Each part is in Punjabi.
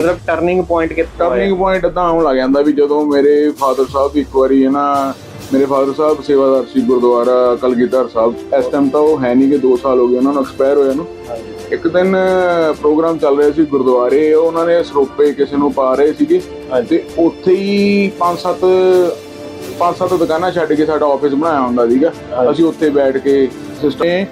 ਮਤਲਬ ਟਰਨਿੰਗ ਪੁਆਇੰਟ ਕਿੱਥੋਂ ਟਰਨਿੰਗ ਪੁਆਇੰਟ ਤਾਂ ਆਉਣ ਲੱਗ ਜਾਂਦਾ ਵੀ ਜਦੋਂ ਮੇਰੇ ਫਾਦਰ ਸਾਹਿਬ ਇੱਕ ਵਾਰੀ ਹੈ ਨਾ ਮੇਰੇ ਫਾਦਰ ਸਾਹਿਬ ਸੇਵਾਦਾਰ ਸੀ ਗੁਰਦੁਆਰਾ ਕਲਗੀਧਰ ਸਾਹਿਬ ਇਸ ਟਾਈਮ ਤਾਂ ਉਹ ਹੈ ਨਹੀਂ ਕਿ 2 ਸਾਲ ਹੋ ਗਏ ਉਹਨਾਂ ਨੂੰ ਐਕਸਪਾਇਰ ਹੋਇਆ ਨੂੰ। ਇੱਕ ਦਿਨ ਪ੍ਰੋਗਰਾਮ ਚੱਲ ਰਿਹਾ ਸੀ ਗੁਰਦੁਆਰੇ ਉਹਨਾਂ ਨੇ ਸਰੋਪੇ ਕਿਸੇ ਨੂੰ ਪਾ ਰਹੇ ਸੀਗੇ। ਤੇ ਉੱਥੇ ਹੀ ਪੰਜ ਸੱਤ ਪੰਜ ਸੱਤ ਦੁਕਾਨਾਂ ਛੱਡ ਕੇ ਸਾਡਾ ਆਫਿਸ ਬਣਾਇਆ ਹੁੰਦਾ ਸੀਗਾ। ਅਸੀਂ ਉੱਥੇ ਬੈਠ ਕੇ ਸਿਸਟਮ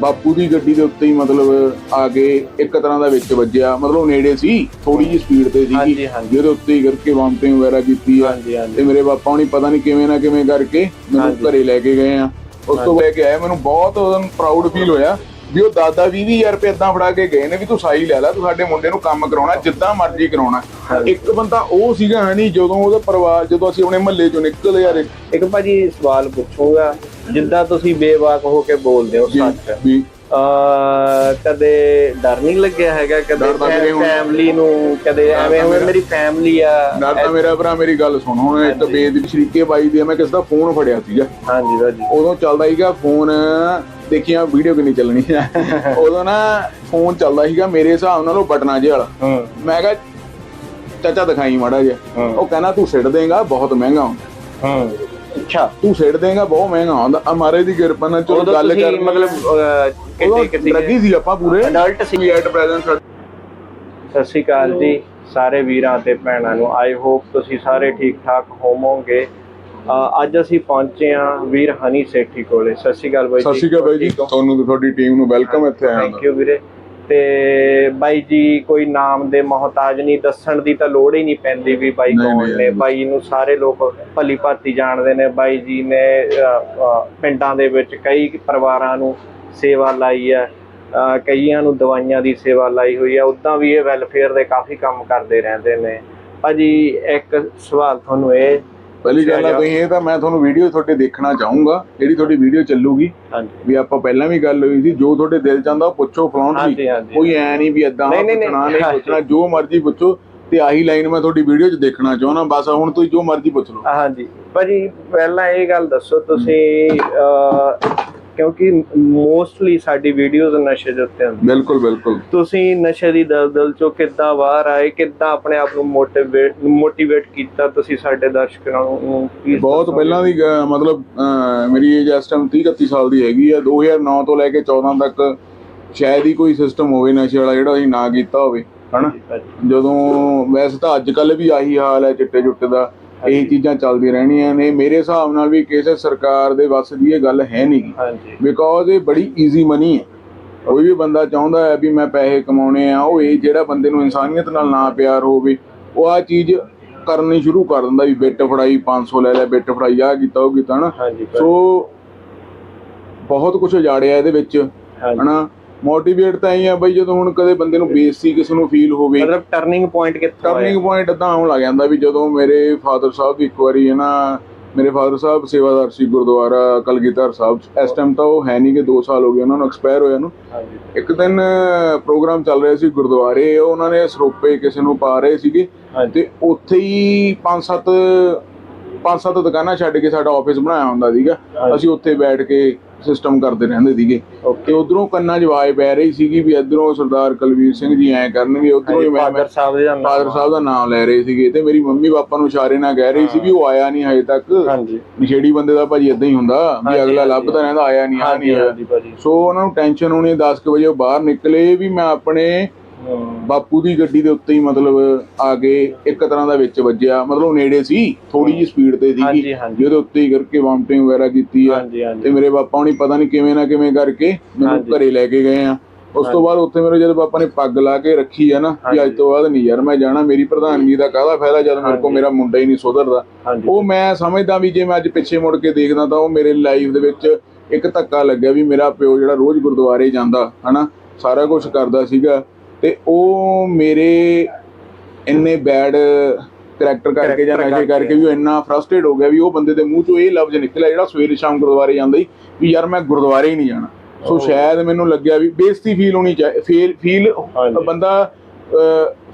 ਬਾਪੂ ਦੀ ਗੱਡੀ ਦੇ ਉੱਤੇ ਹੀ ਮਤਲਬ ਆ ਕੇ ਇੱਕ ਤਰ੍ਹਾਂ ਦਾ ਵਿੱਚ ਵੱਜਿਆ। ਮਤਲਬ ਉਹ ਨੇੜੇ ਸੀ ਥੋੜੀ ਜਿਹੀ ਸਪੀਡ ਤੇ ਹਾਂਜੀ। ਜਿਹਦੇ ਉੱਤੇ ਹੀ ਕਰਕੇ ਵਾਮਟਿੰਗ ਵਗੈਰਾ ਕੀਤੀ ਆ। ਤੇ ਮੇਰੇ ਪਾਪਾ ਹੁਣੀ ਪਤਾ ਨਹੀਂ ਕਿਵੇਂ ਨਾ ਕਿਵੇਂ ਕਰਕੇ ਮੈਨੂੰ। ਘਰੇ ਲੈ ਕੇ ਗਏ ਆ। ਉਸ ਤੋਂ ਲੈ ਕੇ ਆਏ ਮੈਨੂੰ ਬਹੁਤ ਪ੍ਰਾਊਡ ਫੀਲ ਹੋਇਆ ਵੀ ਉਹ ਦਾਦਾ 20000 ਰੁਪਏ ਇਦਾਂ ਫੜਾ ਕੇ ਗਏ ਨੇ ਵੀ ਤੂੰ ਸਾਈ ਲੈ ਲੈ ਤੂੰ ਸਾਡੇ ਮੁੰਡੇ ਨੂੰ ਕੰਮ ਕਰਾਉਣਾ ਜਿੱਦਾਂ ਮਰਜ਼ੀ ਕਰਾਉਣਾ। ਇੱਕ ਬੰਦਾ ਉਹ ਸੀਗਾ ਹਣੀ ਜਦੋਂ ਉਹਦਾ ਪਰਿਵਾਰ ਜਦੋਂ ਅਸੀਂ ਆਪਣੇ ਮਹੱਲੇ ਚੋਂ ਨਿਕਲੇ ਯਾਰ ਇੱਕ ਭਾਜੀ ਸਵਾਲ ਪੁੱਛੂਗਾ ਜਿੱਦਾਂ ਤੁਸੀਂ ਬੇਵਾਕ ਹੋ ਕੇ ਬੋਲਦੇ ਹੋ ਸੱਚ। ਵੀ ਕਦੇ ਡਰ ਨਹੀਂ ਲੱਗਿਆ ਹੈਗਾ? ਕਦੇ ਫੈਮਿਲੀ ਨੂੰ ਕਦੇ ਐਵੇਂ ਹੋਵੇ ਮੇਰਾ- ਫੈਮਿਲੀ ਆ ਡਰ ਤਾਂ ਮੇਰਾ ਭਰਾ ਮੇਰੀ ਗੱਲ ਸੁਣ ਹੁਣ ਇੱਕ। ਬੇਦ ਸ਼ਰੀਕੇ ਬਾਈ ਦੀ ਮੈਂ ਕਿਸ ਦਾ ਫੋਨ ਫੜਿਆ ਸੀਗਾ। ਹਾਂਜੀ ਭਾਜੀ ਉਦੋਂ ਚੱਲਦਾ ਸੀਗਾ ਫੋਨ ਦੇਖੀਆਂ ਵੀਡੀਓ ਕਿੰਨੀ ਚੱਲਣੀ ਉਦੋਂ ਨਾ ਫੋਨ ਚੱਲਦਾ ਸੀਗਾ ਮੇਰੇ ਹਿਸਾਬ ਨਾਲ ਉਹ ਬਟਨਾ ਜਿਹੇ ਵਾਲਾ। ਮੈਂ ਕਿਹਾ ਚਾਚਾ ਦਿਖਾਈ ਮਾੜਾ ਜਿਹਾ। ਉਹ ਕਹਿੰਦਾ ਤੂੰ ਸਿੱਟ ਦੇਗਾ ਬਹੁਤ ਮਹਿੰਗਾ ਹੁੰਦਾ। ਹੂੰ। ਅੱਛਾ। ਤੂੰ ਸਿੱਟ ਦੇਗਾ ਬਹੁਤ ਮਹਿੰਗਾ ਹੁੰਦਾ। ਅਮਾਰੇ ਦੀ ਕਿਰਪਾ ਨਾਲ ਚਲੋ ਗੱਲ ਕਰ ਮਤਲਬ ਕਿੱਥੇ ਕਿੱਥੇ ਲੱਗੀ ਸੀ ਆਪਾਂ ਪੂਰੇ। Adult C. ਐਟ ਪ੍ਰੈਜ਼ੈਂਟ ਸਤਿ ਸ਼੍ਰੀ ਅਕਾਲ ਜੀ। ਸਾਰੇ ਵੀਰਾਂ ਤੇ ਭੈਣਾਂ ਨੂੰ ਆਈ ਹੋਪ ਤੁਸੀਂ ਸਾਰੇ ਠੀਕ ਠਾਕ ਹੋਵੋਗੇ। ਅੱਜ ਅਸੀਂ ਪਹੁੰਚੇ ਹਾਂ ਵੀਰ ਹਨੀ ਸੇਠੀ ਕੋਲੇ। ਸਤਿ ਸ਼੍ਰੀ ਅਕਾਲ ਬਾਈ ਸਤਿ ਸ਼੍ਰੀ ਅਕਾਲ ਬਾਈ ਜੀ। ਤੁਹਾਨੂੰ ਤੁਹਾਡੀ ਟੀਮ ਨੂੰ ਵੈਲਕਮ ਇੱਥੇ ਆਇਆ ਥੈਂਕ ਯੂ ਵੀਰੇ। ਤੇ ਬਾਈ ਜੀ ਕੋਈ ਨਾਮ ਦੇ ਮੁਹਤਾਜ ਨਹੀਂ ਦੱਸਣ ਦੀ ਤਾਂ ਲੋੜ ਹੀ ਨਹੀਂ ਪੈਂਦੀ ਵੀ ਬਾਈ ਕੌਣ ਨੇ। ਬਾਈ ਨੂੰ ਸਾਰੇ ਲੋਕ ਭਲੀ ਭਾਤੀ ਜਾਣਦੇ ਨੇ। ਬਾਈ ਜੀ ਨੇ ਪਿੰਡਾਂ ਦੇ ਵਿੱਚ ਕਈ ਪਰਿਵਾਰਾਂ ਨੂੰ ਸੇਵਾ ਲਾਈ ਹੈ। ਕਈਆਂ ਨੂੰ ਦਵਾਈਆਂ ਦੀ ਸੇਵਾ ਲਾਈ ਹੋਈ ਹੈ। ਉਦਾਂ ਵੀ ਇਹ ਵੈਲਫੇਅਰ ਦੇ ਕਾਫੀ ਕੰਮ ਕਰਦੇ ਰਹਿੰਦੇ ਨੇ। ਭਾਜੀ ਇੱਕ ਸਵਾਲ ਤੁਹਾਨੂੰ ਇਹ ਪਹਿਲੀ ਗੱਲ ਆ ਇਹ ਤਾਂ ਮੈਂ ਤੁਹਾਨੂੰ ਵੀਡੀਓ ਤੁਹਾਡੇ ਦੇਖਣਾ ਚਾਹੂੰਗਾ ਜਿਹੜੀ ਤੁਹਾਡੀ ਵੀਡੀਓ ਚੱਲੂਗੀ ਹਾਂਜੀ ਵੀ ਆਪਾਂ ਪਹਿਲਾਂ ਵੀ ਗੱਲ ਹੋਈ ਸੀ ਜੋ ਤੁਹਾਡੇ ਦਿਲ ਆਉਂਦਾ ਉਹ ਪੁੱਛੋ ਫਲਾਉਣ ਹਾਂਜੀ, ਦੀ ਹਾਂਜੀ। ਕੋਈ ਐ ਨਹੀਂ ਵੀ ਨਹੀਂ। ਪੁੱਛਣਾ ਨਹੀਂ। ਪੁੱਛਣਾ ਜੋ ਮਰਜ਼ੀ ਪੁੱਛੋ ਤੇ ਆਹੀ ਲਾਈਨ ਮੈਂ ਤੁਹਾਡੀ ਵੀਡੀਓ 'ਚ ਦੇਖਣਾ ਚਾਹੁੰਦਾ ਬਸ ਹੁਣ ਤੁਸੀਂ ਜੋ ਮਰਜ਼ੀ ਪੁੱਛ ਲਓ ਹਾਂਜੀ ਭਾਜੀ ਪਹਿਲਾਂ ਇਹ ਗੱਲ ਦੱਸੋ ਤੁਸੀਂ ਕਿਉਂਕਿ ਮੋਸਟਲੀ ਸਾਡੀ ਵੀਡੀਓਜ਼ ਨਸ਼ੇ ਦੇ ਉੱਤੇ ਹੁੰਦੀ ਬਿਲਕੁਲ ਬਿਲਕੁਲ। ਤੁਸੀਂ ਨਸ਼ੇ ਦੀ ਦਲਦਲ ਚੋਂ ਕਿੱਦਾਂ ਬਾਹਰ ਆਏ ਕਿੱਦਾਂ ਆਪਣੇ ਆਪ ਨੂੰ ਮੋਟੀਵੇਟ ਮੋਟੀਵੇਟ ਕੀਤਾ ਤੁਸੀਂ ਸਾਡੇ ਦਰਸ਼ਕਾਂ ਨੂੰ? ਬਹੁਤ? ਪਹਿਲਾਂ ਦੀ ਮਤਲਬ ਮੇਰੀ ਏਜ ਇਸ ਟਾਈਮ 30 31 ਸਾਲ ਦੀ ਹੈਗੀ ਆ। 2009 ਤੋਂ ਲੈ ਕੇ 14 ਤੱਕ ਸ਼ਾਇਦ ਹੀ ਕੋਈ ਸਿਸਟਮ ਹੋਵੇ ਨਸ਼ੇ ਵਾਲਾ ਜਿਹੜਾ ਅਸੀਂ ਨਾ ਕੀਤਾ ਹੋਵੇ ਹਨਾ? ਜਦੋਂ ਵੈਸੇ ਤਾਂ ਅੱਜ ਕੱਲ ਵੀ ਆਹੀ ਹਾਲ ਹੈ ਚਿੱਟੇ ਚੁੱਟੇ ਦਾ। ਇਹ ਚੀਜ਼ਾਂ ਚੱਲਦੀਆਂ ਰਹਿਣੀਆਂ ਨੇ। ਮੇਰੇ ਹਿਸਾਬ ਨਾਲ ਵੀ ਕਿਸੇ ਸਰਕਾਰ ਦੇ ਵੱਸ ਦੀ ਇਹ ਗੱਲ ਹੈ ਨਹੀਂ। ਹਾਂਜੀ। ਬਿਕੋਜ਼ ਇਹ ਬੜੀ ਈਜ਼ੀ ਮਨੀ ਹੈ। ਕੋਈ ਵੀ ਬੰਦਾ ਚਾਹੁੰਦਾ ਹੈ ਵੀ ਮੈਂ ਪੈਸੇ ਕਮਾਉਣੇ ਆ ਉਹ ਇਹ ਜਿਹੜਾ ਬੰਦੇ ਨੂੰ ਇਨਸਾਨੀਅਤ ਨਾਲ ਨਾ ਪਿਆਰ ਹੋਵੇ ਉਹ ਆ ਚੀਜ਼ ਕਰਨੀ ਸ਼ੁਰੂ ਕਰ ਦਿੰਦਾ ਵੀ ਬਿੱਟ ਫੜਾਈ 500 ਲੈ ਲੈ ਬਿੱਟ ਫੜਾਈ ਆ ਕੀਤਾ ਉਹ ਕੀਤਾ ਭਾਜੀ, ਸੋ ਬਹੁਤ ਕੁਝ ਉਜਾੜਿਆ ਇਹਦੇ ਵਿੱਚ। ਹਨਾ? ਮੋਟੀਵੇਟ ਤਾਂ ਇਹ ਆ ਬਈ ਜਦੋਂ ਹੁਣ ਕਦੇ ਬੰਦੇ ਨੂੰ ਬੇਇੱਜ਼ਤੀ ਕਿਸੇ ਨੂੰ ਫੀਲ ਹੋਵੇ। ਮਤਲਬ ਟਰਨਿੰਗ ਪੁਆਇੰਟ ਕਿੱਥੋਂ ਟਰਨਿੰਗ ਪੁਆਇੰਟ ਤਾਂ ਆਉਣ ਲੱਗ ਜਾਂਦਾ ਵੀ ਜਦੋਂ ਮੇਰੇ ਫਾਦਰ ਸਾਹਿਬ ਇੱਕ ਵਾਰੀ ਹੈ ਨਾ ਮੇਰੇ ਫਾਦਰ ਸਾਹਿਬ ਸੇਵਾਦਾਰ ਸੀ ਗੁਰਦੁਆਰਾ ਕਲਗੀਧਰ ਸਾਹਿਬ ਇਸ ਟਾਈਮ ਤਾਂ ਉਹ ਹੈ ਨਹੀਂ ਕਿ 2 ਸਾਲ ਹੋ ਗਏ ਉਹਨਾਂ ਨੂੰ ਐਕਸਪਾਇਰ ਹੋਇਆ ਨੂੰ। ਇੱਕ ਦਿਨ ਪ੍ਰੋਗਰਾਮ ਚੱਲ ਰਿਹਾ ਸੀ ਗੁਰਦੁਆਰੇ ਉਹਨਾਂ ਨੇ ਸਰੋਪੇ ਕਿਸੇ ਨੂੰ ਪਾ ਰਹੇ ਸੀਗੇ। ਤੇ ਉੱਥੇ ਹੀ ਪੰਜ ਸੱਤ ਪੰਜ ਸੱਤ ਦੁਕਾਨਾਂ ਛੱਡ ਕੇ ਸਾਡਾ ਆਫਿਸ ਬਣਾਇਆ ਹੁੰਦਾ ਸੀਗਾ। ਅਸੀਂ ਉੱਥੇ ਬੈਠ ਕੇ ਸਿਸਟਮ ਕਰਦੇ ਰਹਿੰਦੇ ਸੀਗੇ। ਤੇ ਉਧਰੋਂ ਕੰਨਾਂ 'ਚ ਆਵਾਜ਼ ਪੈ ਰਹੀ ਸੀਗੀ ਵੀ ਇਧਰੋਂ ਸਰਦਾਰ ਕੁਲਵੀਰ ਸਿੰਘ ਜੀ ਐ ਕਰਨਗੇ ਉਧਰੋਂ ਹੀ ਫਾਦਰ ਸਾਹਿਬ ਦੇ ਨਾਮ ਫਾਦਰ ਸਾਹਿਬ ਦਾ ਨਾਮ ਲੈ ਰਹੇ ਸੀਗੇ ਤੇ ਮੇਰੀ ਮੰਮੀ ਪਾਪਾ ਨੂੰ ਇਸ਼ਾਰੇ ਨਾਲ ਕਹਿ ਰਹੀ ਸੀ ਵੀ ਉਹ ਆਇਆ ਨਹੀਂ ਹਜੇ ਤੱਕ। ਹਾਂਜੀ। ਨਸ਼ੇੜੀ ਬੰਦੇ ਦਾ ਭਾਜੀ ਇਦਾਂ ਹੀ ਹੁੰਦਾ ਵੀ ਅਗਲਾ ਲੱਭਦਾ ਰਹਿੰਦਾ ਆਇਆ ਨਹੀਂ ਆ ਨਹੀਂ ਸੋ ਉਹਨਾਂ ਨੂੰ ਟੈਨਸ਼ਨ ਹੋਣੀ 10 ਕੁ ਵਜੇ ਬਾਹਰ ਨਿਕਲੇ ਵੀ ਮੈਂ ਆਪਣੇ ਬਾਪੂ ਦੀ ਗੱਡੀ ਦੇ ਉੱਤੇ ਹੀ ਮਤਲਬ ਆ ਕੇ ਇੱਕ ਤਰ੍ਹਾਂ ਦਾ ਵਿੱਚ ਵੱਜਿਆ। ਮਤਲਬ ਉਹ ਨੇੜੇ ਸੀ ਥੋੜੀ ਜਿਹੀ ਸਪੀਡ ਤੇ ਸੀਗੀ। ਜਿਹਦੇ ਉੱਤੇ ਹੀ ਕਰਕੇ ਵਾਮਟਿੰਗ ਵਗੈਰਾ ਕੀਤੀ ਆ। ਤੇ ਮੇਰੇ ਪਾਪਾ ਹੁਣੀ ਪਤਾ ਨਹੀਂ ਕਿਵੇਂ ਨਾ ਕਿਵੇਂ ਕਰਕੇ ਮੈਨੂੰ। ਘਰੇ ਲੈ ਕੇ ਗਏ ਆ। ਉਸ ਤੋਂ ਬਾਅਦ ਉੱਥੇ ਮੇਰੇ ਜਦੋਂ ਪਾਪਾ ਨੇ ਪੱਗ ਲਾ ਕੇ ਰੱਖੀ ਆ ਨਾ ਕਿ ਅੱਜ। ਤੋਂ ਬਾਅਦ ਨਹੀਂ ਯਾਰ ਮੈਂ ਜਾਣਾ ਮੇਰੀ ਪ੍ਰਧਾਨਗੀ ਦਾ ਕਾਹਦਾ ਫਾਇਦਾ ਜਦ ਮੇਰੇ ਹਾਂਜੀ। ਮੇਰਾ ਮੁੰਡਾ ਹੀ ਨਹੀਂ ਸੁਧਰਦਾ। ਉਹ ਮੈਂ ਸਮਝਦਾ ਵੀ ਜੇ ਮੈਂ ਅੱਜ ਪਿੱਛੇ ਮੁੜ ਕੇ ਦੇਖਦਾ ਤਾਂ ਉਹ ਮੇਰੇ ਲਾਈਫ ਦੇ ਵਿੱਚ ਇੱਕ ਧੱਕਾ ਲੱਗਿਆ ਵੀ ਮੇਰਾ ਪਿਓ ਜਿਹੜਾ ਰੋਜ਼ ਗੁਰਦੁਆਰੇ ਜਾਂਦਾ ਹਨਾ ਸਾਰਾ ਕੁਝ ਕਰਦਾ ਸੀਗਾ। ਤੇ ਉਹ ਮੇਰੇ ਇੰਨੇ ਬੈਡ ਕਰੈਕਟਰ ਕਰਕੇ ਜਾਂ ਨਸ਼ੇ ਕਰਕੇ। ਵੀ ਉਹ ਇੰਨਾ ਫਰਸਟ੍ਰੇਟ ਹੋ ਗਿਆ ਵੀ ਉਹ ਬੰਦੇ ਦੇ ਮੂੰਹ ਚੋਂ ਇਹ ਲਫ਼ਜ਼ ਨਿਕਲਿਆ ਜਿਹੜਾ ਸਵੇਰੇ ਸ਼ਾਮ ਗੁਰਦੁਆਰੇ ਜਾਂਦਾ ਸੀ ਵੀ ਯਾਰ ਮੈਂ ਗੁਰਦੁਆਰੇ ਹੀ ਨਹੀਂ ਜਾਣਾ ਸੋ। ਸ਼ਾਇਦ ਮੈਨੂੰ ਲੱਗਿਆ ਵੀ ਬੇਇੱਜ਼ਤੀ ਫੀਲ ਹੋਣੀ ਚਾਹੀਦੀ ਫੀਲ। ਬੰਦਾ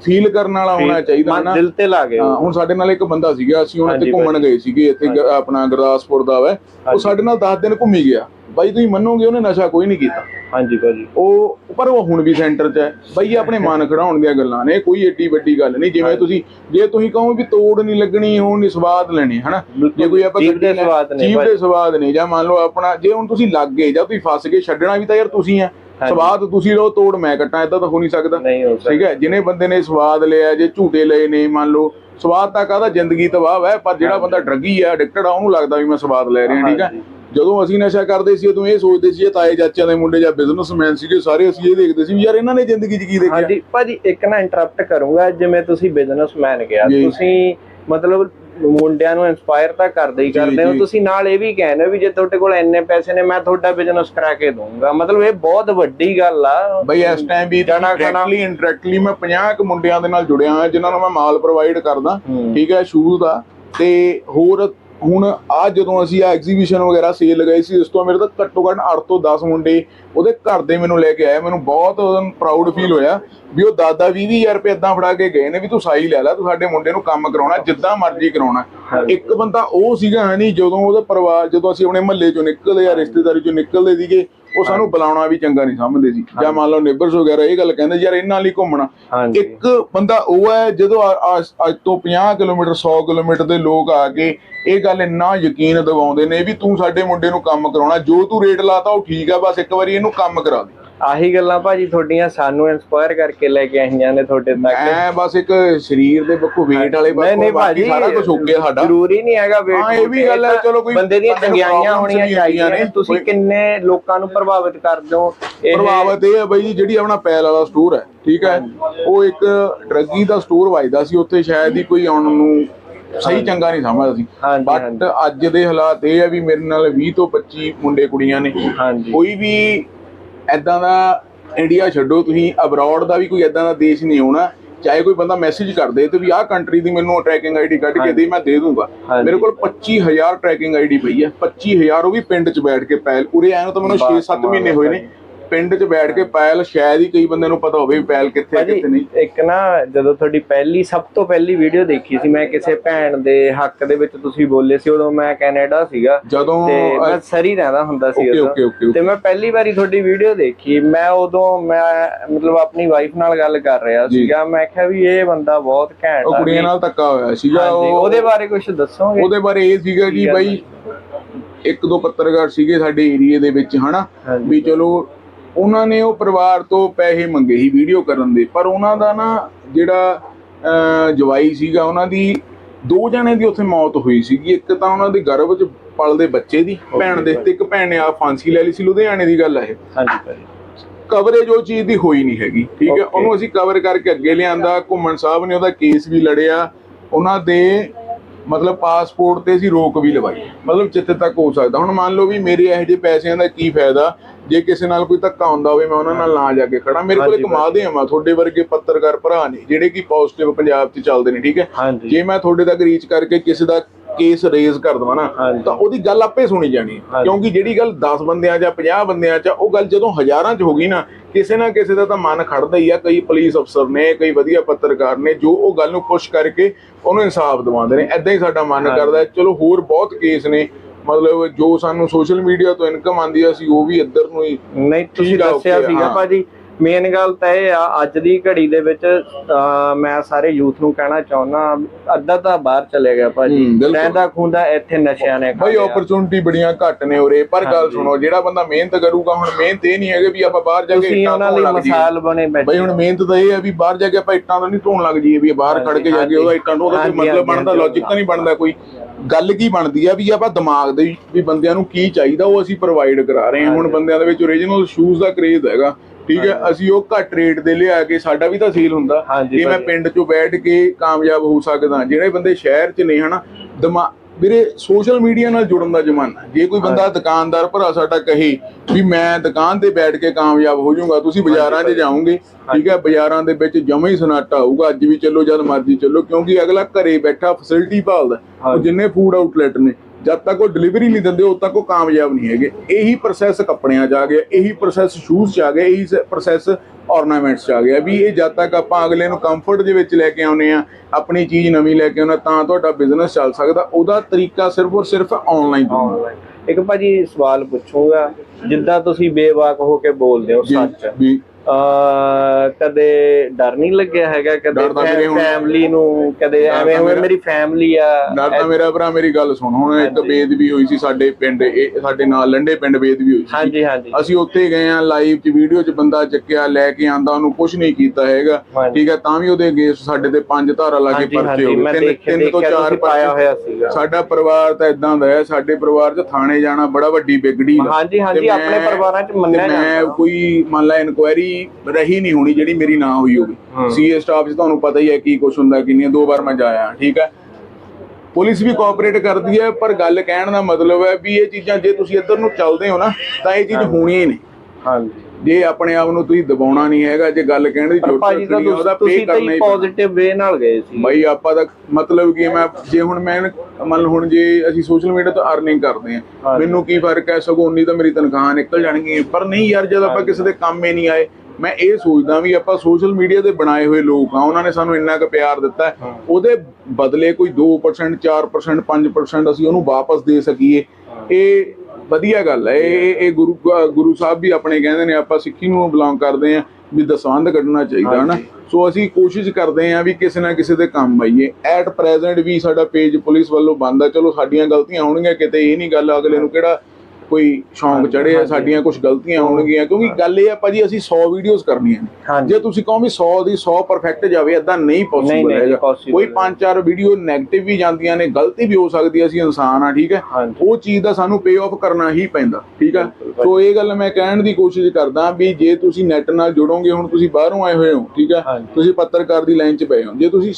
ਫੀਲ ਕਰਨ ਵਾਲਾ ਹੋਣਾ ਚਾਹੀਦਾ ਨਾ। ਦਿਲ ਤੇ ਲਾ ਗਏ ਹਾਂ ਹੁਣ ਸਾਡੇ ਨਾਲ ਇੱਕ ਬੰਦਾ ਸੀਗਾ ਅਸੀਂ ਹਾਂਜੀ ਇੱਥੇ ਘੁੰਮਣ ਗਏ ਸੀਗੇ ਇੱਥੇ ਆਪਣਾ ਗੁਰਦਾਸਪੁਰ ਦਾ ਵਾ। ਉਹ। ਸਾਡੇ ਨਾਲ 10 ਦਿਨ ਘੁੰਮੀ ਗਿਆ। ਬਾਈ ਤੁਸੀਂ ਮੰਨੋਗੇ ਉਹਨੇ ਨਸ਼ਾ ਕੋਈ ਨਹੀਂ ਕੀਤਾ। ਹਾਂਜੀ ਭਾਜੀ। ਉਹ ਪਰ ਉਹ ਹੁਣ ਵੀ ਸੈਂਟਰ 'ਚ ਹੈ। ਬਈ ਆਪਣੇ ਮਨ ਖੜਾਉਣ ਦੀਆਂ ਗੱਲਾਂ ਨੇ ਕੋਈ ਏਡੀ ਵੱਡੀ ਗੱਲ ਨਹੀਂ। ਜਿਵੇਂ ਤੁਸੀਂ ਜੇ ਤੁਸੀਂ ਕਹੋ ਵੀ ਤੋੜ ਨਹੀਂ ਲੱਗਣੀ ਹੁਣ ਨਹੀਂ ਸਵਾਦ ਲੈਣੇ ਹਨਾ? ਜੇ ਕੋਈ ਆਪਾਂ ਜੀਭ ਦੇ ਸਵਾਦ ਨੇ ਜੀਭ ਭਾਜੀ। ਦੇ ਸਵਾਦ ਨੇ। ਜਾਂ ਮੰਨ ਲਓ ਆਪਣਾ ਜੇ ਹੁਣ ਤੁਸੀਂ ਲੱਗ ਗਏ ਜਾਂ ਤੁਸੀਂ ਫਸ ਗਏ ਛੱਡਣਾ ਵੀ ਤਾਂ ਯਾਰ ਤੁਸੀਂ ਆ। ਸਵਾਦ ਤੁਸੀਂ ਲਓ ਤੋੜ ਮੈਂ ਕੱਟਾਂ ਇਦਾਂ ਤਾਂ ਹੋ ਨਹੀਂ ਸਕਦਾ। ਹੋ ਠੀਕ ਹੈ ਜਿਹਨੇ ਬੰਦੇ ਨੇ ਸਵਾਦ ਲਿਆ ਜੇ ਝੂਟੇ ਲਏ ਨੇ ਮੰਨ ਲਓ ਸਵਾਦ ਤਾਂ ਕਾਹਦਾ ਜ਼ਿੰਦਗੀ ਤਬਾਹ ਹੈ ਪਰ ਜਿਹੜਾ ਬੰਦਾ ਡਰੱਗੀ ਆ ਐਡਿਕਟਡ ਆ ਉਹਨੂੰ ਲੱਗਦਾ ਵੀ ਮੈਂ ਸਵਾਦ ਲੈ ਰਿਹਾ ਠੀਕ ਹੈ। ਜਦੋਂ ਅਸੀਂ ਨਸ਼ਾ ਕਰਦੇ ਸੀ ਉਦੋਂ ਇਹ ਸੋਚਦੇ ਸੀ ਇਹ ਤਾਏ ਚਾਚਿਆਂ ਦੇ ਮੁੰਡੇ ਜਾਂ ਬਿਜ਼ਨਸਮੈਨ ਸੀਗੇ ਸਾਰੇ ਅਸੀਂ ਇਹ ਦੇਖਦੇ ਸੀ ਯਾਰ ਇਹਨਾਂ ਨੇ ਜ਼ਿੰਦਗੀ 'ਚ ਕੀ ਦੇਖਿਆ। ਹਾਂਜੀ ਭਾਜੀ ਇੱਕ ਨਾ ਇੰਟਰਰਪਟ ਕਰੂੰਗਾ ਜਿਵੇਂ ਤੁਸੀਂ ਬਿਜ਼ਨਸਮੈਨ ਗਿਆ। ਤੁਸੀਂ ਮਤਲਬ ਮੁੰਡਿਆਂ ਨੂੰ ਇਨਸਪਾਇਰ ਤਾਂ ਕਰਦੇ ਹੀ ਕਰਦੇ ਹੋ। ਤੁਸੀਂ ਨਾਲ ਇਹ ਵੀ ਕਹਿੰਦੇ ਹੋ ਵੀ ਜੇ ਤੁਹਾਡੇ ਕੋਲ ਇੰਨੇ ਪੈਸੇ ਨੇ ਮੈਂ ਤੁਹਾਡਾ ਬਿਜ਼ਨਸ ਕਰਾ ਕੇ ਦਊਂਗਾ। ਮਤਲਬ ਇਹ ਬਹੁਤ ਵੱਡੀ ਗੱਲ ਆ। ਬਈ ਇਸ ਟਾਈਮ ਵੀ ਡਾਇਰੈਕਟਲੀ ਇਨਡਾਇਰੈਕਟਲੀ ਮੈਂ 50 ਕੁ ਮੁੰਡਿਆਂ ਦੇ ਨਾਲ ਜੁੜਿਆ ਹਾਂ ਜਿਨ੍ਹਾਂ ਨੂੰ ਮੈਂ ਮਾਲ ਪ੍ਰੋਵਾਈਡ ਕਰਦਾ। ਠੀਕ ਹੈ ਸ਼ੂਜ਼ ਦਾ। ਤੇ ਹੋਰ ਹੁਣ ਆ ਜਦੋਂ ਅਸੀਂ ਆ ਐਗਜ਼ੀਬਿਸ਼ਨ ਵਗੈਰਾ ਸੇਲ ਲਗਾਈ ਸੀ ਉਸ ਤੋਂ ਮੇਰੇ ਤਾਂ ਘੱਟੋ ਘੱਟ 8 ਤੋਂ 10 ਮੁੰਡੇ ਉਹਦੇ ਘਰ ਦੇ ਮੈਨੂੰ ਲੈ ਕੇ ਆਏ ਮੈਨੂੰ ਬਹੁਤ ਪ੍ਰਾਊਡ ਫੀਲ ਹੋਇਆ ਵੀ ਉਹ ਦਾਦਾ 20000 ਰੁਪਏ ਇਦਾਂ ਫੜਾ ਕੇ ਗਏ ਨੇ ਵੀ ਤੂੰ ਸਾਈ ਲੈ ਲੈ ਤੂੰ ਸਾਡੇ ਮੁੰਡੇ ਨੂੰ ਕੰਮ ਕਰਾਉਣਾ ਜਿੱਦਾਂ ਮਰਜ਼ੀ ਕਰਾਉਣਾ। ਇੱਕ ਬੰਦਾ ਉਹ ਸੀਗਾ ਹਨੀ ਜਦੋਂ ਉਹਦਾ ਪਰਿਵਾਰ ਜਦੋਂ ਅਸੀਂ ਆਪਣੇ ਮਹੱਲੇ ਚੋਂ ਨਿਕਲਦੇ ਜਾਂ ਰਿਸ਼ਤੇਦਾਰੀ ਚੋਂ ਨਿਕਲਦੇ ਸੀਗੇ ਉਹ ਸਾਨੂੰ ਬੁਲਾਉਣਾ ਵੀ ਚੰਗਾ ਨਹੀਂ ਸਮਝਦੇ ਸੀ ਜਾਂ ਮੰਨ ਲਓ ਨੇਬਰਸ ਵਗੈਰਾ ਇਹ ਗੱਲ ਕਹਿੰਦੇ ਯਾਰ ਇਹਨਾਂ ਲਈ ਘੁੰਮਣਾ। ਇੱਕ ਬੰਦਾ ਉਹ ਹੈ ਜਦੋਂ ਅੱਜ ਤੋਂ 50 ਕਿਲੋਮੀਟਰ 100 ਕਿਲੋਮੀਟਰ ਦੇ ਲੋਕ ਆ ਕੇ ਇਹ ਗੱਲ ਇੰਨਾ ਯਕੀਨ ਦਿਵਾਉਂਦੇ ਨੇ ਵੀ ਤੂੰ ਸਾਡੇ ਮੁੰਡੇ ਨੂੰ ਕੰਮ ਕਰਾਉਣਾ ਜੋ ਤੂੰ ਰੇਟ ਲਾਤਾ ਉਹ ਠੀਕ ਆ ਬਸ ਇੱਕ ਵਾਰੀ ਇਹਨੂੰ ਕੰਮ ਕਰਾ ਦੇ। ਆਹੀ ਗੱਲਾਂ ਭਾਜੀ ਤੁਹਾਡੀਆਂ ਸਾਨੂੰ ਇਨਸਪਾਇਰ ਕਰਕੇ ਲੈ ਕੇ ਆਈਆਂ ਨੇ ਤੁਹਾਡੇ ਤੱਕ। ਐ ਬਸ ਇੱਕ ਸਰੀਰ ਦੇ ਬੱਕੋ weight ਵਾਲੇ ਨਹੀਂ ਨਹੀਂ ਬੱਕੋ ਬਾਕੀ ਭਾਜੀ ਸਾਰਾ ਕੁਝ ਹੋ ਗਿਆ ਸਾਡਾ। ਜ਼ਰੂਰੀ ਨਹੀਂ ਹੈਗਾ weight ਹਾਂ, ਇਹ ਵੀ ਗੱਲ ਹੈ, ਚਲੋ ਕੋਈ ਬੰਦੇ ਦੀਆਂ ਚੰਗਿਆਈਆਂ ਹੋਣੀਆਂ ਚਾਹੀਦੀਆਂ ਹੁੰਦੀਆਂ ਨੇ। ਤੁਸੀਂ ਕਿੰਨੇ ਲੋਕਾਂ ਨੂੰ ਪ੍ਰਭਾਵਿਤ ਕਰਦੇ ਹੋ? ਇਹ ਪ੍ਰਭਾਵਿਤ ਇਹ ਹੈ ਬਾਈ ਜੀ ਜਿਹੜੀ ਆਪਣਾ ਪੈਲ ਵਾਲਾ ਸਟੋਰ ਹੈ ਠੀਕ ਹੈ? ਉਹ ਇੱਕ ਡਰੱਗੀ ਦਾ ਸਟੋਰ ਵੱਜਦਾ ਸੀ ਉੱਥੇ ਸ਼ਾਇਦ ਹੀ ਕੋਈ ਆਉਣ ਨੂੰ ਸਹੀ ਚੰਗਾ ਨਹੀਂ ਸਮਝਦਾ ਸੀ। ਬਟ। ਅੱਜ ਦੇ ਹਾਲਾਤ ਇਹ ਹੈ ਵੀ ਮੇਰੇ ਨਾਲ 20 ਤੋਂ 25 ਮੁੰਡੇ ਕੁੜੀਆਂ ਨੇ। ਕੋਈ ਵੀ ਐਦਾਂ ਦਾ ਇੰਡੀਆ ਛੱਡੋ ਤੁਸੀਂ ਅਬਰੋਡ ਦਾ ਵੀ ਕੋਈ ਐਦਾਂ ਦਾ ਦੇਸ਼ ਨਹੀਂ ਹੋਣਾ। ਚਾਹੇ ਕੋਈ ਬੰਦਾ ਮੈਸੇਜ ਕਰ ਦੇ ਤੇ ਵੀ ਆਹ ਕੰਟਰੀ ਦੀ ਮੈਨੂੰ ਟਰੈਕਿੰਗ ਆਈਡੀ ਕੱਢ ਕੇ ਦੇ ਮੈਂ ਦੇ ਦੂੰਗਾ। ਮੇਰੇ ਕੋਲ 25000 ਟਰੈਕਿੰਗ ਆਈਡੀ ਪਈ ਹੈ 25000 ਉਹ ਵੀ ਪਿੰਡ 'ਚ ਬੈਠ ਕੇ ਪੈਲ ਉਰੇ ਆਏ ਨੂੰ ਤਾਂ ਮੈਨੂੰ ਬਸ 6-7 ਮਹੀਨੇ ਹੋਏ ਨੇ। ਪਿੰਡ 'ਚ ਬੈਠ ਕੇ ਪੈਲ ਸ਼ਾਇਦ ਹੀ ਕਈ ਬੰਦੇ ਨੂੰ ਪਤਾ ਹੋਵੇ ਵੀ ਪੈਲ ਕਿੱਥੇ ਹੈ, ਕਿੱਥੇ ਨਹੀਂ। ਇੱਕ ਨਾ ਜਦੋਂ ਤੁਹਾਡੀ ਪਹਿਲੀ ਸਭ ਤੋਂ ਪਹਿਲੀ ਵੀਡੀਓ ਦੇਖੀ ਸੀ ਮੈਂ ਕਿਸੇ ਭੈਣ ਦੇ ਹੱਕ ਦੇ ਵਿੱਚ ਤੁਸੀਂ ਬੋਲੇ ਸੀ ਉਦੋਂ ਮੈਂ ਕੈਨੇਡਾ ਸੀਗਾ। ਜਦੋਂ ਤੇ ਮੈਂ ਸਰੀ ਰਹਿੰਦਾ ਹੁੰਦਾ ਸੀ ਓਕੇ ਉਦੋਂ। ਓਕੇ ਓਕੇ ਤੇ ਮੈਂ ਪਹਿਲੀ ਵਾਰੀ ਤੁਹਾਡੀ ਵੀਡੀਓ ਦੇਖੀ। ਮੈਂ ਉਦੋਂ ਮੈਂ ਮਤਲਬ ਆਪਣੀ ਵਾਈਫ ਨਾਲ ਗੱਲ ਕਰ ਰਿਹਾ ਜੀ। ਸੀਗਾ। ਮੈਂ ਕਿਹਾ ਵੀ ਇਹ ਬੰਦਾ ਬਹੁਤ ਘੈਂਟ ਉਹ ਆ ਕੁੜੀਆਂ ਨਾਲ ਧੱਕਾ ਹੋਇਆ ਸੀਗਾ ਹਾਂਜੀ, ਉਹ ਉਹਦੇ ਬਾਰੇ ਕੁਝ ਦੱਸੋਗੇ? ਉਹਦੇ ਬਾਰੇ ਇਹ ਸੀਗਾ ਕੀ ਬਾਈ ਇੱਕ ਦੋ ਪੱਤਰਕਾਰ ਸੀਗੇ ਸਾਡੇ ਏਰੀਏ ਦੇ ਵਿੱਚ ਹਨਾ? ਹਾਂਜੀ। ਵੀ ਚਲੋ ਉਹਨਾਂ ਨੇ ਉਹ ਪਰਿਵਾਰ ਤੋਂ ਪੈਸੇ ਮੰਗੇ ਸੀ ਵੀਡੀਓ ਕਰਨ ਦੇ ਪਰ ਉਹਨਾਂ ਦਾ ਨਾ ਜਿਹੜਾ ਜਵਾਈ ਸੀਗਾ ਉਹਨਾਂ ਦੀ ਦੋ ਜਣੇ ਦੀ ਉੱਥੇ ਮੌਤ ਹੋਈ ਸੀਗੀ। ਇੱਕ ਤਾਂ ਉਹਨਾਂ ਦੇ ਗਰਭ 'ਚ ਪਲਦੇ ਬੱਚੇ ਦੀ ਭੈਣ ਦੇ ਤੇ ਇੱਕ ਭੈਣ ਨੇ ਆ ਫਾਂਸੀ ਲੈ ਲਈ ਸੀ ਲੁਧਿਆਣੇ ਦੀ ਗੱਲ ਹੈ ਇਹ। ਹਾਂਜੀ ਭਾਜੀ। ਕਵਰੇਜ ਉਹ ਚੀਜ਼ ਦੀ ਹੋਈ ਨਹੀਂ ਹੈਗੀ ਠੀਕ ਹੈ. ਉਹਨੂੰ ਅਸੀਂ ਕਵਰ ਕਰਕੇ ਅੱਗੇ ਲਿਆਂਦਾ ਘੁੰਮਣ ਸਾਹਿਬ ਨੇ ਉਹਦਾ ਕੇਸ ਵੀ ਲੜਿਆ ਉਹਨਾਂ ਦੇ ਮਤਲਬ ਪਾਸਪੋਰਟ ਤੇ ਅਸੀਂ ਰੋਕ ਵੀ ਲਵਾਈ। ਮਤਲਬ ਜਿੱਥੇ ਤੱਕ ਹੋ ਸਕਦਾ। ਹੁਣ ਮੰਨ ਲਓ ਵੀ ਮੇਰੇ ਇਹੋ ਜਿਹੇ ਪੈਸਿਆਂ ਦਾ ਕੀ ਫਾਇਦਾ? ਜੇ ਕਿਸੇ ਨਾਲ ਕੋਈ ਧੱਕਾ ਹੁੰਦਾ ਹੋਵੇ ਮੈਂ ਉਹਨਾਂ ਨਾਲ ਨਾ ਜਾ ਕੇ ਖੜਾ। ਮੇਰੇ ਕੋਲ ਮਾਧਿਅਮ ਆ ਤੁਹਾਡੇ ਵਰਗੇ ਪੱਤਰਕਾਰ ਭਰਾ ਨੇ ਜਿਹੜੇ ਕਿ ਪੋਜ਼ਿਟਿਵ ਪੰਜਾਬ 'ਚ ਚੱਲਦੇ ਨੇ ਠੀਕ ਹੈ? ਜੇ ਮੈਂ ਤੁਹਾਡੇ ਤੱਕ ਰੀਚ ਕਰਕੇ ਕਿਸੇ ਦਾ ਕੇਸ ਰੇਜ਼ ਕਰ ਦਵਾਂ ਨਾ। ਤਾਂ ਉਹਦੀ ਗੱਲ ਆਪੇ ਸੁਣੀ ਜਾਣੀ ਹੈ। ਕਿਉਂਕਿ ਜਿਹੜੀ ਗੱਲ 10 ਬੰਦਿਆਂ ਜਾਂ 50 ਬੰਦਿਆਂ 'ਚ ਉਹ ਗੱਲ ਜਦੋਂ ਹਜ਼ਾਰਾਂ 'ਚ ਹੋ ਗਈ ਨਾ ਕਿਸੇ ਨਾ ਕਿਸੇ ਦਾ ਤਾਂ ਮਨ ਖੜਦਾ ਹੀ ਆ ਕਈ ਪੁਲਿਸ ਅਫਸਰ ਨੇ ਕਈ ਵਧੀਆ ਪੱਤਰਕਾਰ ਨੇ ਜੋ ਉਹ ਗੱਲ ਨੂੰ ਪੁਸ਼ ਕਰਕੇ ਉਹਨੂੰ ਇਨਸਾਫ ਦਿਵਾਉਂਦੇ ਨੇ ਐਦਾਂ ਹੀ ਸਾਡਾ ਮਨ। ਕਰਦਾ। ਚਲੋ ਹੋਰ ਬਹੁਤ ਕੇਸ ਨੇ ਮਤਲਬ ਜੋ ਸਾਨੂੰ ਸੋਸ਼ਲ ਮੀਡੀਆ ਤੋਂ ਇਨਕਮ ਆਉਂਦੀ ਆ ਸੀ ਉਹ ਵੀ ਇੱਧਰ ਨੂੰ ਹੀ ਨਹੀਂ ਤੁਸੀਂ ਦੱਸਿਆ ਸੀਗਾ। ਭਾਜੀ ਮੇਨ ਗੱਲ ਤਾਂ ਇਹ ਆ ਅੱਜ ਦੀ ਘੜੀ ਦੇ ਵਿੱਚ ਮੈਂ ਸਾਰੇ ਯੂਥ ਨੂੰ ਕਹਿਣਾ ਚਾਹੁੰਦਾ ਅੱਧਾ ਤਾਂ ਬਾਹਰ ਚਲੇ ਗਿਆ ਭਾਜੀ। ਰਹਿੰਦਾ ਖੁੰਦਾ ਇੱਥੇ ਨਸ਼ਿਆਂ ਨੇ ਲਿਆ। ਓਪਰਚੁਨਿਟੀ ਬੜੀਆਂ ਘੱਟ ਨੇ ਉਰੇ ਪਰ ਗੱਲ। ਸੁਣੋ ਜਿਹੜਾ ਬੰਦਾ ਮਿਹਨਤ ਕਰੂਗਾ ਹੁਣ ਮਿਹਨਤ ਇਹ ਨਹੀਂ ਹੈਗੇ ਵੀ ਆਪਾਂ ਬਾਹਰ ਜਾ ਕੇ ਇੱਟਾਂ ਲਈ ਲੱਗ। ਮਿਸਾਲ ਬਣੇ ਬੈਠੇ ਹੁਣ ਮਿਹਨਤ ਤਾਂ ਇਹ ਹੈ ਵੀ ਬਾਹਰ ਜਾ ਕੇ ਆਪਾਂ ਇੱਟਾਂ ਤਾਂ ਨਹੀਂ ਧੋਣ ਲੱਗ ਜਾਈਏ ਵੀ ਬਾਹਰ ਖੜ ਕੇ ਜਾ ਕੇ ਉਹਦਾ ਇੱਟਾਂ ਕੋਈ ਹਾਂਜੀ, ਮਤਲਬ ਬਣਦਾ। ਲੌਜੀਕ ਤਾਂ ਨਹੀਂ ਬਣਦਾ ਕੋਈ ਗੱਲ ਕੀ ਬਣਦੀ ਆ ਵੀ ਆਪਾਂ ਦਿਮਾਗ ਦੇ ਵੀ ਬੰਦਿਆਂ ਨੂੰ ਕੀ ਚਾਹੀਦਾ ਉਹ ਅਸੀਂ ਪ੍ਰੋਵਾਈਡ ਕਰਾ ਰਹੇ ਹਾਂ ਹੁਣ। ਬੰਦਿਆਂ ਦੇ ਵਿੱਚ ਓਰੀਜਨਲ ਸ਼ੂਜ਼ ਦਾ ਕਰੇਜ਼ ਹੈਗਾ ਠੀਕ ਹੈ ਅਸੀਂ ਉਹ ਘੱਟ ਰੇਟ ਦੇ ਲਿਆ ਕੇ ਸਾਡਾ ਵੀ ਤਾਂ ਸੇਲ ਹੁੰਦਾ ਜੇ ਮੈਂ। ਪਿੰਡ 'ਚੋਂ ਬੈਠ ਕੇ ਕਾਮਯਾਬ ਹੋ ਸਕਦਾ ਜਿਹੜੇ ਬੰਦੇ ਸ਼ਹਿਰ 'ਚ ਨੇ ਹਨਾ ਦਿਮਾ ਵੀਰੇ ਸੋਸ਼ਲ ਮੀਡੀਆ ਨਾਲ ਜੁੜਨ ਦਾ ਜ਼ਮਾਨਾ ਜੇ ਕੋਈ ਬੰਦਾ ਦੁਕਾਨਦਾਰ ਭਰਾ ਸਾਡਾ ਕਹੇ ਵੀ ਮੈਂ ਦੁਕਾਨ ਤੇ ਬੈਠ ਕੇ ਕਾਮਯਾਬ ਹੋ ਜਾਊਂਗਾ ਤੁਸੀਂ ਬਾਜ਼ਾਰਾਂ 'ਚ। ਜਾਓਗੇ ਠੀਕ ਹੈ ਬਾਜ਼ਾਰਾਂ ਦੇ ਵਿੱਚ ਜਮਾ ਹੀ ਸਨਾਟਾ ਹੋਊਗਾ ਅੱਜ ਵੀ ਚੱਲੋ ਜਦ ਮਰਜ਼ੀ ਚੱਲੋ ਕਿਉਂਕਿ ਅਗਲਾ ਘਰੇ ਬੈਠਾ ਫੈਸਿਲਿਟੀ ਭਾਲਦਾ। ਜਿੰਨੇ ਫੂਡ ਆਊਟਲੈਟ ਨੇ ਜਦ ਤੱਕ ਉਹ ਡਿਲੀਵਰੀ ਨਹੀਂ ਦਿੰਦੇ ਉਦ ਤੱਕ ਉਹ ਕਾਮਯਾਬ ਨਹੀਂ ਹੈਗੇ। ਇਹੀ ਪ੍ਰੋਸੈਸ ਕੱਪੜਿਆਂ 'ਚ ਆ ਗਿਆ ਇਹੀ ਪ੍ਰੋਸੈਸ ਸ਼ੂਜ਼ 'ਚ ਆ ਗਿਆ ਇਹੀ ਪ੍ਰੋਸੈਸ ਆਰਨਾਮੈਂਟਸ 'ਚ ਆ ਗਿਆ ਵੀ ਇਹ ਜਦ ਤੱਕ ਆਪਾਂ ਅਗਲੇ ਨੂੰ ਕੰਫਰਟ ਦੇ ਵਿੱਚ ਲੈ ਕੇ ਆਉਨੇ ਆ ਆਪਣੀ ਚੀਜ਼ ਨਵੀਂ ਲੈ ਕੇ ਆਉਣਾ ਤਾਂ ਤੁਹਾਡਾ ਬਿਜ਼ਨਸ ਚੱਲ ਸਕਦਾ। ਉਹਦਾ ਤਰੀਕਾ ਸਿਰਫ ਔਰ ਸਿਰਫ ਆਨਲਾਈਨ ਆਨਲਾਈਨ ਇੱਕ ਭਾਜੀ ਸਵਾਲ ਪੁੱਛੂਗਾ ਜਿੱਦਾਂ ਤੁਸੀਂ ਬੇਵਾਕ ਹੋ ਕੇ ਬੋਲਦੇ ਹੋ ਸੱਚ। ਕਦੇ ਡਰ ਨਹੀਂ ਲੱਗਿਆ ਹੈਗਾ ਕਦੇ ਫੈਮਿਲੀ ਨੂੰ ਕਦੇ ਐਵੇਂ ਹੋਵੇ ਮੇਰਾ- ਫੈਮਿਲੀ ਆ। ਡਰ ਤਾਂ ਮੇਰਾ ਭਰਾ ਮੇਰੀ ਗੱਲ ਸੁਣ ਹੁਣ ਇੱਕ। ਬੇਦਬੀ ਹੋਈ ਸੀ ਸਾਡੇ ਪਿੰਡ ਇਹ ਸਾਡੇ ਨਾਲ ਲੰਡੇ ਪਿੰਡ ਬੇਦਬੀ ਹੋਈ ਸੀ। ਹਾਂਜੀ ਹਾਂਜੀ। ਅਸੀਂ ਉੱਥੇ ਗਏ ਆ ਲਾਈਵ ਚ ਵੀਡੀਓ ਚ ਬੰਦਾ ਚੱਕਿਆ ਲੈ ਕੇ ਆਂਦਾ ਉਹਨੂੰ ਕੁਝ ਨਹੀਂ ਕੀਤਾ ਹੈਗਾ। ਠੀਕ ਹੈ ਤਾਂ ਵੀ ਉਹਦੇ ਅਗੇਂਸਟ ਸਾਡੇ ਤੇ ਪੰਜ ਧਾਰਾ ਲਾ ਕੇ ਪਰਚੇ ਹੋ ਮੈਂ ਗਏ ਤਿੰਨ ਤੋਂ ਚਾਰ ਪਾਇਆ ਹੋਇਆ ਸੀਗਾ। ਸਾਡਾ ਪਰਿਵਾਰ ਤਾਂ ਇਦਾਂ ਦਾ ਹੈ ਸਾਡੇ ਪਰਿਵਾਰ ਚ ਥਾਣੇ ਜਾਣਾ ਬੜਾ ਵੱਡੀ ਬਿਗੜੀ ਹਾਂਜੀ ਹਾਂਜੀ ਆਪਣੇ ਮੈਂ- ਪਰਿਵਾਰਾਂ 'ਚ ਮੰਨਿਆ ਮੈਂ ਜਾਂਦਾ। ਕੋਈ ਮੰਨ ਲਾ ਇਨਕੁਆਇਰੀ ਰਹੀ ਨਹੀਂ ਹੋਣੀ ਜਿਹੜੀ ਮੇਰੀ ਨਾ ਹੋਈ ਹੋਵੇ। ਸੀਏ ਸਟਾਫ 'ਚ ਤੁਹਾਨੂੰ ਪਤਾ ਹੀ ਹੈ ਕੀ ਕੁਝ ਹੁੰਦਾ ਕੀ ਨਹੀਂ ਦੋ ਵਾਰ ਮੈਂ ਜਾਇਆ ਠੀਕ ਹੈ? ਪੁਲਿਸ ਵੀ ਕੋਆਪਰੇਟ ਕਰਦੀ ਹੈ ਪਰ ਗੱਲ ਕਹਿਣ ਦਾ ਮਤਲਬ ਹੈ ਵੀ ਇਹ ਚੀਜ਼ਾਂ ਜੇ ਤੁਸੀਂ ਇੱਧਰ ਨੂੰ ਚੱਲਦੇ ਹੋ ਨਾ ਤਾਂ ਇਹ ਚੀਜ਼ ਹੋਣੀਆਂ ਹੀ ਨਹੀਂ ਹਾਂਜੀ। ਜੇ ਆਪਣੇ ਆਪ ਨੂੰ ਤੁਸੀਂ ਦਬਾਉਣਾ ਨਹੀਂ ਹੈਗਾ ਜੇ ਗੱਲ ਕਹਿਣ ਦੀ ਜ਼ਰੂਰਤ ਨਹੀਂ ਉਹਦਾ ਪੇ ਕਰਨਾ ਹੀ। ਪੋਜ਼ਿਟਿਵ ਵੇ ਨਾਲ ਗਏ ਸੀ। ਬਈ ਆਪਾਂ ਦਾ ਮਤਲਬ ਕੀ ਮੈਂ ਜੇ ਹੁਣ ਮੈਂ ਮੰਨ ਲਓ ਹੁਣ ਜੇ ਅਸੀਂ ਸੋਸ਼ਲ ਮੀਡੀਆ ਤੋਂ ਅਰਨਿੰਗ ਕਰਦੇ ਆ। ਮੈਨੂੰ ਕੀ ਫ਼ਰਕ ਹੈ? ਸਗੋਂ ਉਨੀ ਤਾਂ ਮੇਰੀ ਤਨਖਾਹ ਨਿਕਲ ਜਾਣਗੀ ਪਰ ਨਹੀਂ ਯਾਰ ਜਦ ਆਪਾਂ ਕਿਸੇ ਦੇ ਕੰਮ ਹੀ ਨਹੀਂ ਆਏ ਮੈਂ ਇਹ ਸੋਚਦਾ ਵੀ ਆਪਾਂ ਸੋਸ਼ਲ ਮੀਡੀਆ ਤੇ ਬਣਾਏ ਹੋਏ ਲੋਕ ਆ ਉਹਨਾਂ ਨੇ ਸਾਨੂੰ ਇੰਨਾ ਕੁ ਪਿਆਰ ਦਿੱਤਾ। ਉਹਦੇ ਬਦਲੇ ਕੋਈ 2% 4% 5% ਅਸੀਂ ਉਹਨੂੰ ਵਾਪਸ ਦੇ ਸਕੀਏ। ਇਹ ਵਧੀਆ ਗੱਲ ਹੈ। ਇਹ ਇਹ ਗੁਰੂ ਗੁਰੂ ਸਾਹਿਬ ਵੀ ਆਪਣੇ ਕਹਿੰਦੇ ਨੇ ਆਪਾਂ ਸਿੱਖੀ ਨੂੰ ਬਿਲੋਂਗ ਕਰਦੇ ਆ ਵੀ ਦਸਵੰਧ ਕੱਢਣਾ ਚਾਹੀਦਾ ਹਨਾ। ਸੋ ਅਸੀਂ ਕੋਸ਼ਿਸ਼ ਕਰਦੇ ਹਾਂ ਵੀ ਕਿਸੇ ਨਾ ਕਿਸੇ ਦੇ ਕੰਮ ਆਈਏ। ਐਟ ਪ੍ਰੈਜ਼ੈਂਟ ਵੀ ਸਾਡਾ ਪੇਜ ਪੁਲਿਸ ਵੱਲੋਂ ਬੰਦ ਆ। ਚਲੋ ਸਾਡੀਆਂ ਗਲਤੀਆਂ ਹੋਣਗੀਆਂ ਕਿਤੇ ਇਹ ਨਹੀਂ ਗੱਲ ਅਗਲੇ ਨੂੰ ਕਿਹੜਾ ਕੋਈ ਸ਼ੌਂਕ ਚੜਿਆ ਹਾਂਜੀ। ਸਾਡੀਆਂ ਕੁਝ ਗਲਤੀਆਂ ਹੋਣਗੀਆਂ ਕਿਉਂਕਿ ਗੱਲ ਇਹ ਆ ਭਾਜੀ ਅਸੀਂ 100 ਵੀਡੀਓਜ਼ ਕਰਨੀਆਂ ਨੇ। ਜੇ ਤੁਸੀਂ ਕਹੋ ਵੀ 100 ਦੀ 100 ਪਰਫੈਕਟ ਜਾਵੇ ਇਦਾਂ ਨਹੀਂ ਪੋਸੀਬਲ ਹੈਗਾ। ਕੋਈ। ਪੰਜ ਚਾਰ ਵੀਡੀਓ 네ਗੇਟਿਵ ਵੀ ਜਾਂਦੀਆਂ ਨੇ ਗਲਤੀ ਵੀ ਹੋ ਸਕਦੀ ਹੈ ਅਸੀਂ ਇਨਸਾਨ ਆ ਠੀਕ ਹੈ? ਉਹ ਚੀਜ਼ ਦਾ ਸਾਨੂੰ ਪੇ ਆਫ ਕਰਨਾ ਹੀ ਪੈਂਦਾ ਠੀਕ ਆ ਬਿਲਕੁਲ। ਸੋ ਇਹ ਗੱਲ ਮੈਂ ਕਹਿਣ ਦੀ ਕੋਸ਼ਿਸ਼ ਕਰਦਾ ਵੀ ਜੇ ਤੁਸੀਂ ਨੈਟ ਨਾਲ ਜੁੜੋਗੇ ਹੁਣ ਤੁਸੀਂ ਬਾਹਰੋਂ ਆਏ ਹੋਏ ਹੋ ਠੀਕ ਆ ਹਾਂਜੀ। ਤੁਸੀਂ ਪੱਤਰਕਾਰ ਦੀ ਲਾਈਨ 'ਚ ਪਏ ਹੋ। ਜੇ ਤੁਸੀਂ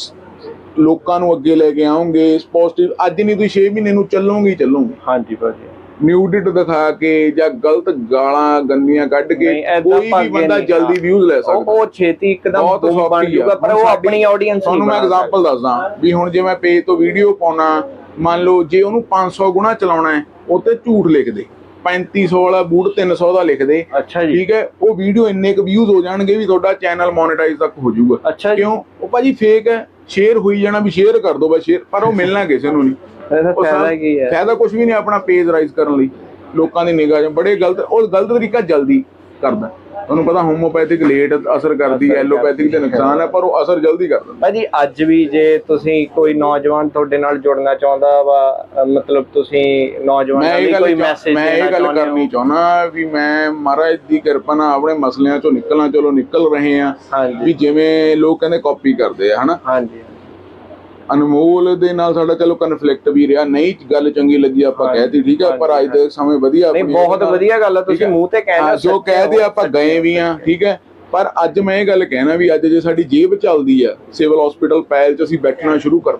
ਲੋਕਾਂ ਨੂੰ ਅੱਗੇ ਲੈ ਕੇ ਆਓਗੇ ਪੋਜ਼ਿਟਿਵ ਅੱਜ ਨਹੀਂ ਤੁਸੀਂ 6 ਮਹੀਨੇ ਨੂੰ ਚੱਲੋਗੇ ਹੀ ਚੱਲੋਗੇ। ਹਾਂਜੀ ਭਾਜੀ। ਨਿਊਡਿਟ ਦਿਖਾ ਕੇ ਜਾਂ ਗਲਤ ਗਾਲਾਂ ਗੰਦੀਆਂ ਕੱਢ ਕੇ ਕੋਈ ਵੀ ਬੰਦਾ ਜਲਦੀ। ਵਿਊਜ਼ ਲੈ ਸਕਦਾ। ਉਹ ਛੇਤੀ ਇੱਕਦਮ boom ਬਣ ਜੂਗਾ ਪਰ ਉਹ ਆਪਣੀ ਆਡੀਅנס ਤੁਹਾਨੂੰ ਮੈਂ ਐਗਜ਼ਾਮਪਲ ਦੱਸਦਾ ਵੀ ਹੁਣ ਜੇ ਮੈਂ ਪੇਜ ਤੋਂ ਵੀਡੀਓ ਪਾਉਣਾ ਮੰਨ ਲਓ ਜੇ ਉਹਨੂੰ 500 ਗੁਣਾ ਚਲਾਉਣਾ ਹੈ ਉਹ ਤੇ ਝੂਠ ਲਿਖ ਦੇ। 3500 ਵਾਲਾ ਬੂਟ 300 ਦਾ ਲਿਖ ਦੇ। ਅੱਛਾ ਜੀ। ਠੀਕ ਹੈ? ਉਹ ਵੀਡੀਓ ਇੰਨੇ ਕੁ ਵਿਊਜ਼ ਹੋ ਜਾਣਗੇ ਵੀ ਤੁਹਾਡਾ ਚੈਨਲ ਮੋਨੇਟਾਈਜ਼ ਤੱਕ ਹੋ ਜਾਊਗਾ। ਕਿਉਂ? ਉਹ ਭਾਜੀ ਫੇਕ ਹੈ। ਸ਼ੇਅਰ ਹੋਈ ਜਾਣਾ ਵੀ ਸ਼ੇਅਰ ਕਰ ਦੋ ਬਸ ਸ਼ੇਅਰ ਪਰ ਉਹ ਮਿਲਣਾ ਕਿਸੇ ਨੂੰ ਨਹੀਂ। ਇਹਦਾ ਫਾਇਦਾ ਕੀ ਹੈ? ਫਾਇਦਾ ਕੁਝ ਵੀ ਨਹੀਂ ਆਪਣਾ ਪੇਜ ਰਾਈਜ਼ ਕਰਨ ਲਈ। ਲੋਕਾਂ ਦੀ ਨਿਗਾਹ 'ਚ ਬੜੇ ਗਲਤ ਉਹ ਗਲਤ ਤਰੀਕਾ ਜਲਦੀ ਕਰਦਾ। ਤੁਹਾਨੂੰ ਪਤਾ ਹੋਮੋਪੈਥਿਕ ਲੇਟ ਅਸਰ ਕਰਦੀ ਹੈ ਐਲੋਪੈਥਿਕ ਤੇ ਨੁਕਸਾਨ ਹੈ ਪਰ ਉਹ ਅਸਰ ਜਲਦੀ ਕਰ ਦਿੰਦਾ ਭਾਜੀ ਅੱਜ ਵੀ ਜੇ ਤੁਸੀਂ ਕੋਈ ਨੌਜਵਾਨ ਤੁਹਾਡੇ ਨਾਲ ਜੁੜਨਾ ਚਾਹੁੰਦਾ ਵਾ ਮਤਲਬ ਤੁਸੀਂ ਨੌਜਵਾਨਾਂ ਗੱਲ ਕੋਈ ਮੈਸੇਜ ਮੈਂ ਇਹ ਗੱਲ ਕਰਨੀ ਚਾਹੁੰਦਾ ਵੀ ਮੈਂ ਮਹਾਰਾਜ ਦੀ ਕਿਰਪਾ ਨਾਲ ਆਪਣੇ ਮਸਲਿਆਂ ਚੋਂ ਨਿਕਲਣਾ ਚਲੋ ਨਿਕਲ ਰਹੇ ਆ ਵੀ ਜਿਵੇਂ ਲੋਕ ਕਹਿੰਦੇ ਕਾਪੀ ਕਰਦੇ ਆ ਹਨਾ? ਹਾਂਜੀ। ਅਨਮੋਲ ਦੇ ਨਾਲ ਸਾਡਾ ਚਲੋ ਕਨਫਲਿਕਟ ਵੀ ਰਿਹਾ। ਨਹੀਂ ਗੱਲ ਚੰਗੀ ਲੱਗੀ ਆਪਾਂ ਕਹਿਤੀ ਠੀਕ ਆ ਪਰ ਅੱਜ ਦੇ ਸਮੇਂ ਵਧੀਆ ਨਹੀਂ ਆਪਣੀ ਬਹੁਤ ਨਾਲ- ਵਧੀਆ ਗੱਲ ਆ ਤੁਸੀਂ। ਮੂੰਹ ਤੇ ਕਹਿਣਾ ਹਾਂ, ਜੋ ਕਹਦੇ ਆਪਾਂ ਗਏ ਵੀ ਆ ਠੀਕ ਹੈ ਪਰ ਅੱਜ ਮੈਂ ਇਹ ਗੱਲ ਕਹਿਣਾ ਵੀ ਅੱਜ ਜੇ ਸਾਡੀ ਜੇਬ ਚੱਲਦੀ ਆ ਸਿਵਲ ਹਸਪੀਟਲ ਪੈਲ 'ਚ ਅਸੀਂ ਬੈਠਣਾ ਸ਼ੁਰੂ ਕਰ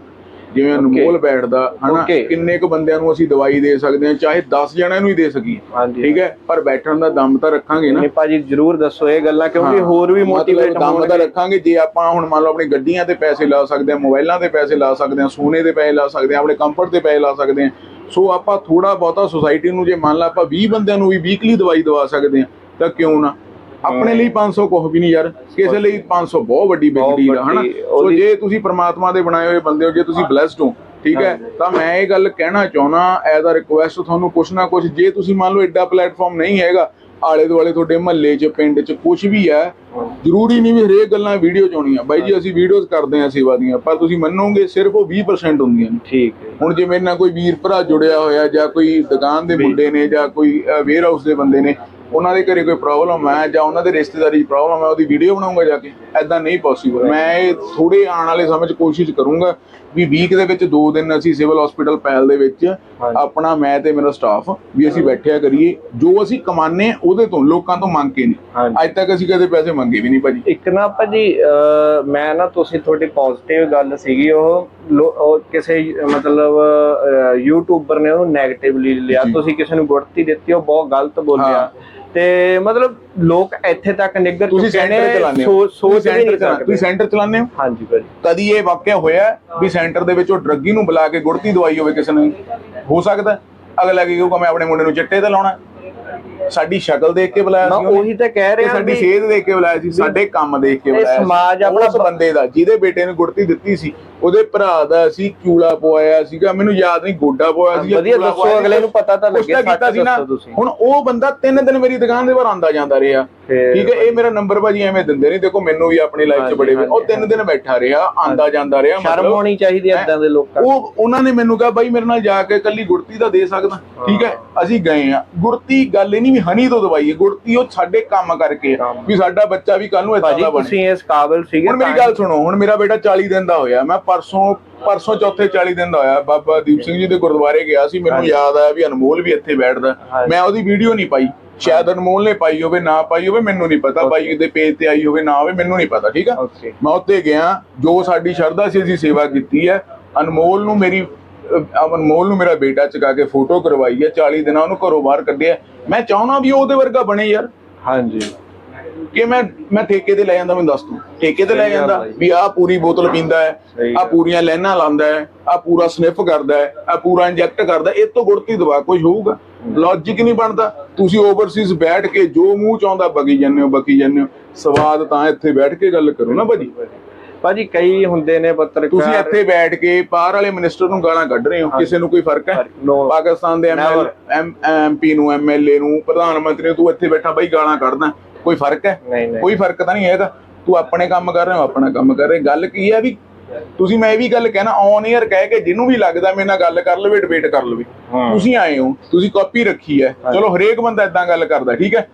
ਜਿਵੇਂ ਅਨਮੋਲ ਬੈਠਦਾ ਹਨਾ? Okay. ਕਿੰਨੇ ਕੁ ਬੰਦਿਆਂ ਨੂੰ ਅਸੀਂ ਦਵਾਈ ਦੇ ਸਕਦੇ ਹਾਂ ਚਾਹੇ 10 ਜਣਿਆਂ ਨੂੰ ਹੀ ਦੇ ਸਕੀਏ। ਠੀਕ ਹੈ? ਪਰ ਬੈਠਣ ਦਾ ਦਮ ਤਾਂ ਰੱਖਾਂਗੇ ਨਾ। ਨਹੀਂ ਭਾਜੀ ਜਰੂਰ ਦੱਸੋ ਇਹ ਗੱਲਾਂ ਕਿਉਂਕਿ ਹੋਰ ਵੀ ਮੋਟੀਵੇਟ ਦਮ ਤਾਂ ਰੱਖਾਂਗੇ ਜੇ ਆਪਾਂ ਹੁਣ ਮੰਨ ਲਓ ਆਪਣੀ ਗੱਡੀਆਂ ਤੇ ਪੈਸੇ ਲਾ ਸਕਦੇ ਹਾਂ ਮੋਬਾਈਲਾਂ ਤੇ ਪੈਸੇ ਲਾ ਸਕਦੇ ਹਾਂ ਸੋਨੇ ਤੇ ਪੈਸੇ ਲਾ ਸਕਦੇ ਹਾਂ ਆਪਣੇ ਕੰਫਰਟ ਤੇ ਪੈਸੇ ਲਾ ਸਕਦੇ ਹਾਂ। ਸੋ ਆਪਾਂ ਥੋੜਾ ਬਹੁਤਾ ਸੁਸਾਇਟੀ ਨੂੰ ਜੇ ਮੰਨ ਲਾ ਆਪਾਂ 20 ਬੰਦਿਆਂ ਨੂੰ ਵੀ ਵੀਕਲੀ ਦਵਾਈ ਦਵਾ ਸਕਦੇ ਹਾਂ ਤਾਂ ਕਿਉਂ ਨਾ? ਆਪਣੇ ਲਈ 500 ਕੁਝ ਵੀ ਨਹੀਂ ਯਾਰ। ਕਿਸੇ ਲਈ 500 ਬਹੁਤ ਵੱਡੀ ਬਿਗ ਡੀਲ ਆ ਹਨਾ? ਸੋ ਜੇ ਤੁਸੀਂ ਪ੍ਰਮਾਤਮਾ ਦੇ ਬਣਾਏ ਹੋਏ ਬੰਦੇ ਹੋ ਜੇ ਤੁਸੀਂ ਬlesed ਹੋ ਠੀਕ ਹੈ ਤਾਂ ਮੈਂ ਇਹ ਗੱਲ ਕਹਿਣਾ ਚਾਹੁੰਦਾ ਐਜ਼ ਅ ਰਿਕੁਐਸਟ ਤੁਹਾਨੂੰ ਕੁਛ ਨਾ ਕੁਛ ਜੇ ਤੁਸੀਂ ਮੰਨ ਲਓ ਐਡਾ ਪਲੇਟਫਾਰਮ ਨਹੀਂ ਹੈਗਾ ਆਲੇ ਦੁਆਲੇ ਤੁਹਾਡੇ ਮਹੱਲੇ 'ਚ ਪਿੰਡ 'ਚ ਕੁਝ ਵੀ ਹੈ ਜ਼ਰੂਰੀ ਨਹੀਂ ਵੀ ਹਰੇਕ ਗੱਲਾਂ ਵੀਡੀਓ 'ਚ ਆਉਣੀਆਂ। ਬਾਈ ਜੀ ਅਸੀਂ ਵੀਡੀਓਜ਼ ਕਰਦੇ ਹਾਂ ਸੇਵਾ ਦੀਆਂ ਪਰ ਤੁਸੀਂ ਮੰਨੋਗੇ ਸਿਰਫ ਉਹ 20% ਹੁੰਦੀਆਂ ਨੇ। ਠੀਕ ਹੈ। ਹੁਣ ਜੇ ਮੇਰੇ ਨਾਲ ਕੋਈ ਵੀਰ ਭਰਾ ਜੁੜਿਆ ਹੋਇਆ ਜਾਂ ਕੋਈ ਦੁਕਾਨ ਦੇ ਮੁੰਡੇ ਨੇ ਜਾਂ ਕੋਈ ਵੇਅਰ ਹਾਊਸ ਦੇ ਬੰਦੇ ਨੇ ਉਹਨਾਂ ਦੇ ਘਰੇ ਕੋਈ ਪ੍ਰੋਬਲਮ ਹੈ ਜਾਂ ਉਹਨਾਂ ਦੇ ਰਿਸ਼ਤੇਦਾਰੀ 'ਚ ਪ੍ਰੋਬਲਮ ਹੈ ਉਹਦੀ ਵੀਡੀਓ ਬਣਾਉਂਗਾ ਜਾ ਕੇ ਐਦਾਂ ਨਹੀਂ ਪੋਸੀਬਲ ਮੈਂ ਇਹ ਥੋੜੇ ਆਉਣ ਵਾਲੇ ਸਮੇਂ 'ਚ ਕੋਸ਼ਿਸ਼ ਕਰੂੰਗਾ ਵੀ ਵੀਕ ਦੇ ਵਿੱਚ 2 ਦਿਨ ਅਸੀਂ ਸਿਵਲ ਹਸਪੀਟਲ ਪੈਲ ਦੇ ਵਿੱਚ। ਆਪਣਾ ਮੈਂ ਤੇ ਮੇਰਾ ਸਟਾਫ ਵੀ ਅਸੀਂ ਬੈਠਿਆ ਕਰੀਏ। ਜੋ ਅਸੀਂ ਕਮਾਨੇ ਉਹਦੇ ਤੋਂ ਲੋਕਾਂ ਤੋਂ ਮੰਗ ਕੇ ਨਹੀਂ। ਅੱਜ ਤੱਕ ਅਸੀਂ ਕਦੇ ਪੈਸੇ ਮੰਗੇ ਵੀ ਨਹੀਂ ਭਾਜੀ। ਇੱਕ ਨਾ ਭਾਜੀ ਮੈਂ ਨਾ ਤੁਸੀਂ ਤੁਹਾਡੀ ਪੋਜ਼ਿਟਿਵ ਗੱਲ ਸੀਗੀ ਉਹ ਕਿਸੇ ਮਤਲਬ ਯੂਟਿਊਬਰ ਨੇ ਉਹਨੂੰ 네ਗੇਟਿਵਲੀ ਲਿਆ। ਤੁਸੀਂ ਕਿਸੇ ਨੂੰ ਗੁੜਤੀ ਦਿੱਤੀ ਉਹ ਬਹੁਤ ਗਲਤ ਬੋਲਿਆ। ਤੇ ਮਤਲਬ ਲੋਕ ਇੱਥੇ ਤੱਕ ਨਿੱਗਰ ਤੁਸੀਂ ਸੈਂਟਰ ਚਲਾਉਂਦੇ ਹੋ। ਸੋਚ ਵੀ ਨਹੀਂ ਸਕਦੇ। ਤੁਸੀਂ ਸੈਂਟਰ ਚਲਾਉਂਦੇ ਹੋ? ਹਾਂਜੀ ਭਾਜੀ। ਕਦੀ ਇਹ ਵਾਕਿਆ ਹੋਇਆ ਵੀ ਸੈਂਟਰ ਦੇ ਵਿੱਚ ਉਹ ਡਰੱਗੀ ਨੂੰ ਬੁਲਾ ਕੇ ਗੁੜਤੀ ਦਵਾਈ ਹੋਵੇ ਕਿਸੇ ਨੇ? ਹੋ ਸਕਦਾ? ਅਗਲਾ ਕੀ ਕਹੂਗਾ ਮੈਂ ਆਪਣੇ ਮੁੰਡੇ ਨੂੰ ਚਿੱਟੇ ਤੇ ਲਾਉਣਾ। ਸਾਡੀ ਸ਼ਕਲ ਦੇਖ ਕੇ ਬੁਲਾਇਆ ਨਾ ਸੀ। ਉਹੀ ਤਾਂ ਕਹਿ ਰਿਹਾ ਸਾਡੀ ਸਿਹਤ ਦੇਖ ਕੇ ਬੁਲਾਇਆ ਸੀ ਸਾਡੇ ਕੰਮ ਦੇਖ ਕੇ ਬੁਲਾਇਆ ਸੀ। ਸਮਾਜ ਆਪਣਾ ਬੰਦੇ ਦਾ ਜਿਹਦੇ ਬੇਟੇ ਨੇ ਗੁੜਤੀ ਦਿੱਤੀ ਸੀ ਉਹਦੇ ਭਰਾ ਦਾ ਅਸੀਂ ਚੂਲਾ ਪਵਾਇਆ ਸੀਗਾ ਮੈਨੂੰ ਯਾਦ ਨਹੀਂ ਗੋਡਾ ਪਵਾਇਆ ਸੀ ਵਧੀਆ ਦੱਸੋ, ਅਗਲੇ ਨੂੰ ਪਤਾ ਤਾਂ ਲੱਗੇ, ਕੀਤਾ ਸੱਚ ਸੀ ਨਾ ਦੱਸੋ ਤੁਸੀਂ। ਹੁਣ ਉਹ ਬੰਦਾ ਤਿੰਨ ਦਿਨ ਮੇਰੀ ਦੁਕਾਨ ਦੇ ਬਾਹਰ ਆਂਦਾ ਜਾਂਦਾ ਰਿਹਾ। ਠੀਕ ਹੈ ਇਹ ਮੇਰਾ ਨੰਬਰ ਭਾਜੀ ਐਵੇਂ ਦਿੰਦੇ ਨਹੀਂ ਦੇਖੋ ਮੈਨੂੰ ਵੀ ਆਪਣੀ ਲਾਈਫ 'ਚ ਬੜੇ ਉਹ ਤਿੰਨ ਦਿਨ ਬੈਠਾ ਰਿਹਾ ਆਂਦਾ ਜਾਂਦਾ ਰਿਹਾ ਸ਼ਰਮ ਹੋਣੀ ਚਾਹੀਦੀ ਇਦਾਂ ਦੇ ਲੋਕਾਂ ਨੂੰ। ਉਹ ਉਹਨਾਂ ਨੇ ਮੈਨੂੰ ਕਿਹਾ ਬਾਈ ਮੇਰੇ ਨਾਲ ਜਾ ਕੇ ਕੱਲੀ ਗੁੜਤੀ ਦਾ ਦੇ ਸਕਦਾ। ਠੀਕ ਹੈ ਅਸੀਂ ਗਏ ਆ ਗੁੜਤੀ ਗੱਲ ਇਹ ਨਹੀਂ ਵੀ ਹਨੀ ਤੋਂ ਦਵਾਈ ਹੈ ਗੁੜਤੀ ਉਹ ਸਾਡੇ ਕੰਮ ਕਰਕੇ। ਵੀ ਸਾਡਾ ਬੱਚਾ ਵੀ ਕੱਲ ਨੂੰ ਇਦਾਂ ਦਾ ਬਣੇ। ਤੁਸੀਂ ਇਸ ਕਾਬਿਲ ਸੀਗੇ ਹੁਣ ਮੇਰੀ ਗੱਲ ਸੁਣੋ ਹੁਣ ਮੇਰਾ ਬੇਟਾ 40 ਦਿਨ ਦਾ ਹੋਇਆ ਮੈਂ ਪਰਸੋਂ ਪਰਸੋਂ ਚੌਥੇ 40 ਦਿਨ ਦਾ ਹੋਇਆ। ਬਾਬਾ ਦੀਪ ਸਿੰਘ ਜੀ ਦੇ ਗੁਰਦੁਆਰੇ ਗਿਆ ਸੀ ਮੈਨੂੰ। ਯਾਦ ਆਇਆ ਵੀ ਅਨਮੋਲ ਵੀ ਇੱਥੇ ਬੈਠਦਾ। ਮੈਂ ਉਹਦੀ ਵੀਡੀਓ ਨਹੀਂ ਪਾਈ। ਸ਼ਾਇਦ ਅਨਮੋਲ ਨੇ ਪਾਈ ਹੋਵੇ ਨਾ ਪਾਈ ਹੋਵੇ ਮੈਨੂੰ ਨਹੀਂ ਪਤਾ। ਬਾਈ ਦੇ ਪੇਜ ਤੇ ਆਈ ਹੋਵੇ ਨਾ ਹੋਵੇ ਮੈਨੂੰ ਨਹੀਂ ਪਤਾ ਠੀਕ ਆ? ਮੈਂ ਉੱਤੇ ਗਿਆ ਜੋ ਸਾਡੀ ਸ਼ਰਧਾ ਸੀ ਅਸੀਂ ਸੇਵਾ ਕੀਤੀ ਹੈ। ਅਨਮੋਲ ਨੂੰ ਮੇਰੀ ਅਨਮੋਲ ਨੂੰ ਮੇਰਾ ਬੇਟਾ ਚਕਾ ਕੇ ਫੋਟੋ ਕਰਵਾਈ ਹੈ। 40 ਦਿਨਾਂ ਉਹਨੂੰ ਘਰੋਂ ਬਾਹਰ ਕੱਢਿਆ। ਮੈਂ ਚਾਹਣਾ ਵੀ ਉਹ ਉਹਦੇ ਵਰਗਾ ਬਣੇ ਯਾਰ। ਹਾਂਜੀ। ਕਿ ਮੈਂ ਮੈਂ ਠੇਕੇ ਤੇ ਲੈ ਜਾਂਦਾ ਮੈਨੂੰ ਦੱਸ ਤੂੰ। ਠੇਕੇ ਤੇ ਲੈ ਜਾਂਦਾ। ਵੀ ਆਹ ਪੂਰੀ ਬੋਤਲ ਪੀਂਦਾ ਹੈ ਆਹ। ਪੂਰੀਆਂ ਲੈਣਾ ਲਾਉਂਦਾ ਹੈ ਆਹ ਪੂਰਾ ਸਨਿਫ ਕਰਦਾ ਹੈ ਆਹ ਪੂਰਾ ਇੰਜੈਕਟ ਕਰਦਾ ਇਹ ਤੋਂ ਗੁੜਤੀ ਦਵਾ ਕੁਝ ਹੋਊਗਾ। ਲੌਜੀਕ ਨਹੀਂ ਬਣਦਾ। ਤੁਸੀਂ ਓਵਰਸੀਜ਼ ਬੈਠ ਕੇ ਜੋ ਮੂੰਹ ਚ ਆਉਂਦਾ ਬਗੀ ਜਾਂਦੇ ਹੋ ਬਕੀ ਜਾਂਦੇ ਹੋ। ਸਵਾਦ ਤਾਂ ਇੱਥੇ ਬੈਠ ਕੇ ਗੱਲ ਕਰੋ ਨਾ ਭਾਜੀ। ਭਾਜੀ ਕਈ ਹੁੰਦੇ ਨੇ ਪੱਤਰਕਾਰ ਤੁਸੀਂ ਇੱਥੇ ਬੈਠ ਕੇ ਬਾਹਰ ਵਾਲੇ ਮਿਨਿਸਟਰ ਨੂੰ ਗਾਲਾਂ ਕੱਢ ਰਹੇ ਹੋ। ਕਿਸੇ ਨੂੰ ਕੋਈ ਫ਼ਰਕ ਹੈ. ਪਾਕਿਸਤਾਨ ਦੇ. ਐਮਪੀ ਨੂੰ ਐਮਐਲਏ ਨੂੰ ਪ੍ਰਧਾਨ ਮੰਤਰੀ ਨੂੰ ਤੂੰ ਇੱਥੇ ਬੈਠਾ ਬਾਈ ਗਾਲਾਂ ਕੱਢਦਾ। ਕੋਈ ਫ਼ਰਕ ਹੈ? ਨਹੀਂ ਨਹੀਂ। ਕੋਈ ਫ਼ਰਕ ਤਾਂ ਨਹੀਂ ਹੈਗਾ ਤੂੰ। ਆਪਣੇ ਕੰਮ ਕਰ ਰਹੇ ਆਪਣਾ ਕੰਮ ਕਰ ਰਹੇ। ਗੱਲ ਕੀ ਹੈ ਵੀ ਤੁਸੀਂ ਮੈਂ ਇਹ ਵੀ ਗੱਲ ਕਹਿਣਾ ਔਨ 에ਅਰ ਕਹਿ ਕੇ ਜਿਹਨੂੰ ਵੀ ਲੱਗਦਾ ਮੇਰੇ ਨਾਲ ਗੱਲ ਕਰ ਲਵੇ ਡਿਬੇਟ ਕਰ ਲਵੇ। ਤੁਸੀਂ ਆਏ ਹੋ ਤੁਸੀਂ ਕਾਪੀ ਰੱਖੀ ਹੈ। ਚਲੋ ਹਰੇਕ ਬੰਦਾ ਇਦਾਂ ਗੱਲ ਕਰਦਾ ਠੀਕ ਹੈ?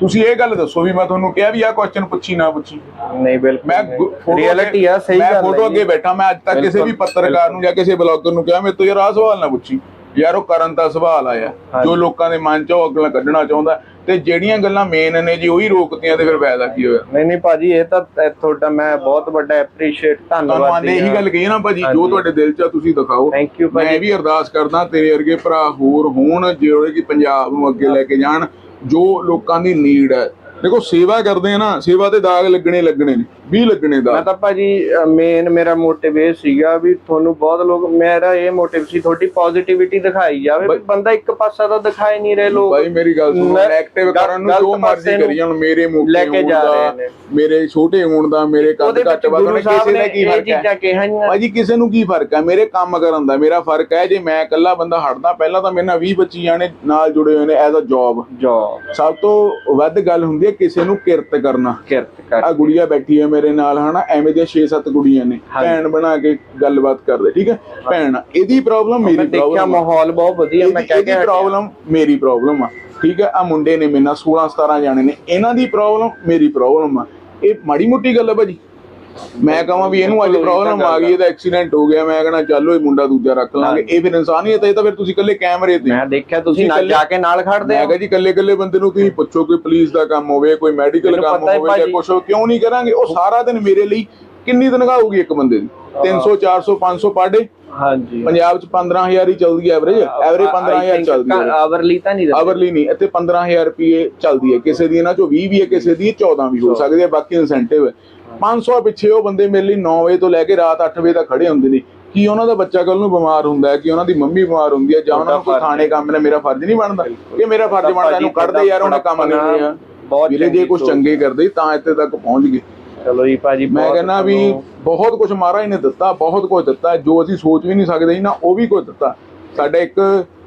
ਤੁਸੀਂ ਇਹ ਗੱਲ ਦੱਸੋ ਵੀ ਮੈਂ ਤੁਹਾਨੂੰ ਕਿਹਾ ਵੀ ਆਹ ਕੁਐਸਚਨ ਪੁੱਛੀ ਨਾ ਪੁੱਛੀ। ਨਹੀਂ ਬਿਲਕੁਲ ਮੈਂ ਫੋਟੋ ਰਿਐਲਿਟੀ ਆ ਸਹੀ ਮੈਂ ਗੱਲ ਫੋਟੋ ਹੈ ਅੱਗੇ ਬੈਠਾ ਮੈਂ ਅੱਜ ਤੱਕ ਕਿਸੇ ਵੀ ਪੱਤਰਕਾਰ ਨੂੰ ਜਾਂ ਕਿਸੇ ਬਲੌਗਰ ਨੂੰ ਕਿਹਾ ਮੇਰੇ ਤੋਂ ਯਾਰ ਆਹ ਸਵਾਲ ਨਾ ਪੁੱਛੀ। ਯਾਰ ਉਹ ਕਰਨ ਦਾ ਸਵਾਲ ਆਇਆ। ਜੋ ਲੋਕਾਂ ਦੇ ਮਨ ਚ ਅਗਲਾ ਕੱਢਣਾ ਚਾਹੁੰਦਾ ਤੇ ਜਿਹੜੀਆਂ ਗੱਲਾਂ ਮੇਨ ਨੇ ਜੀ ਉਹੀ ਰੋਕਤੀਆਂ ਤੇ ਫਿਰ ਫਾਇਦਾ ਕੀ ਹੋਇਆ? ਨਹੀਂ ਨਹੀਂ ਭਾਜੀ ਇਹ ਤਾਂ ਤੁਹਾਡਾ ਮੈਂ ਬਹੁਤ ਵੱਡਾ ਐਪਰੀਸ਼ੀਏਟ ਧੰਨਵਾਦ ਆਂਦੇ ਇਹੀ ਗੱਲ ਕਹੀ ਨਾ ਭਾਜੀ ਜੋ। ਤੁਹਾਡੇ ਦਿਲ ਚ ਤੁਸੀਂ ਦਿਖਾਓ। ਥੈਂਕ ਯੂ ਮੈਂ ਵੀ ਅਰਦਾਸ ਕਰਦਾ ਤੇਰੇ ਵਰਗੇ ਭਰਾ ਹੋਰ ਹੋਣ ਜਿਹੜੇ ਕਿ ਪੰਜਾਬ ਨੂੰ ਅੱਗੇ ਲੈ ਕੇ ਜਾਣ ਜੋ ਲੋਕਾਂ ਦੀ ਨੀਡ ਹੈ। ਦੇਖੋ ਸੇਵਾ ਕਰਦੇ ਆ ਨਾ ਸੇਵਾ ਤੇ ਦਾਗ ਲੱਗਣੇ ਲੱਗਣੇ ਨੇ 20 ਲੱਗਣੇ ਦਾ ਮੈਂ ਤਾਂ ਭਾਜੀ ਮੇਨ ਮੇਰਾ ਮੋਟਿਵ ਇਹ ਸੀਗਾ ਵੀ ਤੁਹਾਨੂੰ ਬਹੁਤ ਲੋਕ ਮੇਰਾ ਇਹ ਮੋਟਿਵ ਸੀ ਤੁਹਾਡੀ ਪੋਜ਼ਿਟਿਵਿਟੀ ਦਿਖਾਈ ਜਾਵੇ ਵੀ ਬੰਦਾ ਇੱਕ ਪਾਸਾ ਤਾਂ ਦਿਖਾਈ ਨਹੀਂ ਰਹੇ ਲੋਕ। ਭਾਈ ਮੇਰੀ ਗੱਲ ਸੁਣੋ ਗਲ- ਕਰਨ ਨੂੰ ਜੋ ਮਰਜ਼ੀ ਕਰੀ ਜਾਣ ਮੇਰੇ ਮੋਟੇ ਲੈ ਕੇ ਜਾ ਰਹੇ ਨੇ। ਮੇਰੇ ਛੋਟੇ ਹੋਣ ਦਾ ਮੇਰੇ ਉਹਦੇ ਘੱਟ ਵੱਧ ਹੋਣ ਕਿਸੇ ਨੇ ਕੀ ਫ਼ਰਕ ਹੈ? ਭਾਜੀ ਕਿਸੇ ਨੂੰ ਕੀ ਫ਼ਰਕ ਹੈ? ਮੇਰੇ ਕੰਮ ਕਰਨ ਦਾ ਮੇਰਾ ਫ਼ਰਕ ਹੈ ਜੇ ਮੈਂ ਇਕੱਲਾ ਬੰਦਾ ਹਟਦਾ ਪਹਿਲਾਂ ਤਾਂ ਮੇਰੇ ਨਾਲ 20 25 ਜਾਣੇ ਨਾਲ ਜੁੜੇ ਹੋਏ ਨੇ ਐਜ਼ ਅ ਜੌਬ ਜੋ ਸਭ ਤੋਂ ਵੱਧ ਗੱਲ ਹੁੰਦੀ ਹੈ ਕਿਸੇ ਨੂੰ ਕਿਰਤ ਕਰਨਾ। ਕਿਰਤ ਕਰ। ਆ ਗੁੜੀਆ ਬੈਠੀ ਹੈ ਮੇਰੇ ਨਾਲ ਹਨਾ? ਐਵੇਂ ਦੀਆਂ 6-7 ਗੁੜੀਆਂ ਨੇ। ਭੈਣ ਬਣਾ ਕੇ ਗੱਲਬਾਤ ਕਰਦੇ ਠੀਕ ਹੈ? ਭੈਣ ਇਹਦੀ ਪ੍ਰੋਬਲਮ ਮੇਰੀ ਦੇਖਿਆ ਪ੍ਰੋਬਲਮ ਮਾਹੌਲ ਬਹੁਤ ਵਧੀਆ ਮੈਂ ਕਹਿ ਕੇ ਹਟਿਆ। ਪ੍ਰੋਬਲਮ ਮੇਰੀ ਪ੍ਰੋਬਲਮ ਆ ਠੀਕ ਹੈ? ਆ ਮੁੰਡੇ ਨੇ ਮੇਰੇ ਨਾਲ 16 17 ਜਾਣੇ ਨੇ ਇਹਨਾਂ ਦੀ ਪ੍ਰੋਬਲਮ ਮੇਰੀ ਪ੍ਰੋਬਲਮ ਆ। ਇਹ ਮਾੜੀ ਮੋਟੀ ਗੱਲ ਹੈ ਭਾਜੀ। ਮੈਂ ਕਹਾਂ ਵੀ ਇਹਨੂੰ ਅੱਜ ਪ੍ਰੋਬਲਮ ਆ ਗਈ ਇਹਦਾ ਐਕਸੀਡੈਂਟ ਹੋ ਗਿਆ ਮੈਂ ਕਹਣਾ ਚੱਲੋ ਇਹ ਮੁੰਡਾ ਦੂਜਾ ਰੱਖ ਲਾਂਗੇ। ਇਹ ਫਿਰ ਇਨਸਾਨੀਅਤ ਹੈ ਇਹ ਤਾਂ ਫਿਰ ਤੁਸੀਂ ਇਕੱਲੇ ਕੈਮਰੇ ਤੇ। ਮੈਂ ਦੇਖਿਆ ਤੁਸੀਂ ਨਾਲ ਜਾ ਕੇ ਨਾਲ ਖੜਦੇ ਮੈਂ ਹੋ। ਕਿਹਾ ਜੀ ਇਕੱਲੇ ਇਕੱਲੇ ਬੰਦੇ ਨੂੰ ਤੁਸੀਂ ਪੁੱਛੋ ਕੋਈ ਪੁਲਿਸ ਦਾ ਕੰਮ ਹੋਵੇ ਕੋਈ ਮੈਡੀਕਲ ਕੰਮ ਹੋਵੇ ਜਾਂ ਹੋ ਕਿਉਂ ਨਹੀਂ ਕਰਾਂਗੇ? ਉਹ ਸਾਰਾ ਦਿਨ ਮੇਰੇ ਲਈ ਕਿੰਨੀ ਤਨਖਾਹ ਹੋਊਗੀ ਇੱਕ ਬੰਦੇ ਦੀ? 300 400 500 ਪਰ ਡੇ ਹਾਂਜੀ। ਪੰਜਾਬ ਚ 15000 ਹੀ ਚੱਲਦੀ ਹੈ ਐਵਰੇਜ ਐਵਰੇਜ 15000 ਚੱਲਦੀ ਹੈ। ਆਵਰਲੀ ਤਾਂ ਨਹੀਂ। ਆਵਰਲੀ ਨਹੀਂ ਇੱਥੇ 15000 ਰੁਪਏ ਚੱਲਦੀ ਹੈ। ਕਿਸੇ ਦੀ ਇਹਨਾਂ ਚੋਂ 20 ਵੀ ਹੈ ਕਿਸੇ ਦੀ 14 ਵੀ ਹੋ ਸਕਦੀ ਹੈ ਬਾਕੀ ਇਨਸੈਂਟਿਵ ਹੈ। 500 ਪਿੱਛੇ ਉਹ ਬੰਦੇ ਮੇਰੇ ਲਈ 9 ਵਜੇ ਤੋਂ ਲੈ ਕੇ ਰਾਤ 8 ਵਜੇ ਤੱਕ ਖੜੇ ਹੁੰਦੇ ਨੇ। ਕੀ ਉਹਨਾਂ ਦਾ ਬੱਚਾ ਕੱਲ ਨੂੰ ਬਿਮਾਰ ਹੁੰਦਾ ਹੈ ਕਿ ਉਹਨਾਂ ਦੀ ਮੰਮੀ ਬਿਮਾਰ ਹੁੰਦੀ ਹੈ ਜਾਂ ਉਹਨਾਂ ਨੂੰ ਕੋਈ ਥਾਣੇ ਕੰਮ ਨੇ ਮੇਰਾ ਫਰਜ਼ ਨਹੀਂ ਬਣਦਾ। ਇਹ ਮੇਰਾ ਫਰਜ਼ ਬਣਦਾ ਇਹਨੂੰ ਕੱਢਦੇ ਯਾਰ ਉਹਨੇ ਕੰਮ ਨਹੀਂ ਬਹੁਤ ਵੀਰੇ ਜੇ ਕੁਝ। ਚੰਗੇ ਕਰਦੇ ਤਾਂ ਇੱਥੇ ਤੱਕ ਪਹੁੰਚ ਗਏ। ਚਲੋ ਜੀ ਭਾਜੀ ਮੈਂ ਕਹਿੰਦਾ ਵੀ ਬਹੁਤ ਕੁਝ ਮਹਾਰਾਜ ਨੇ ਦਿੱਤਾ ਬਹੁਤ ਕੁਝ ਦਿੱਤਾ। ਜੋ ਅਸੀਂ ਸੋਚ ਵੀ ਨਹੀਂ ਸਕਦੇ ਸੀ ਨਾ ਉਹ ਵੀ ਕੁਝ ਦਿੱਤਾ। ਸਾਡਾ ਇੱਕ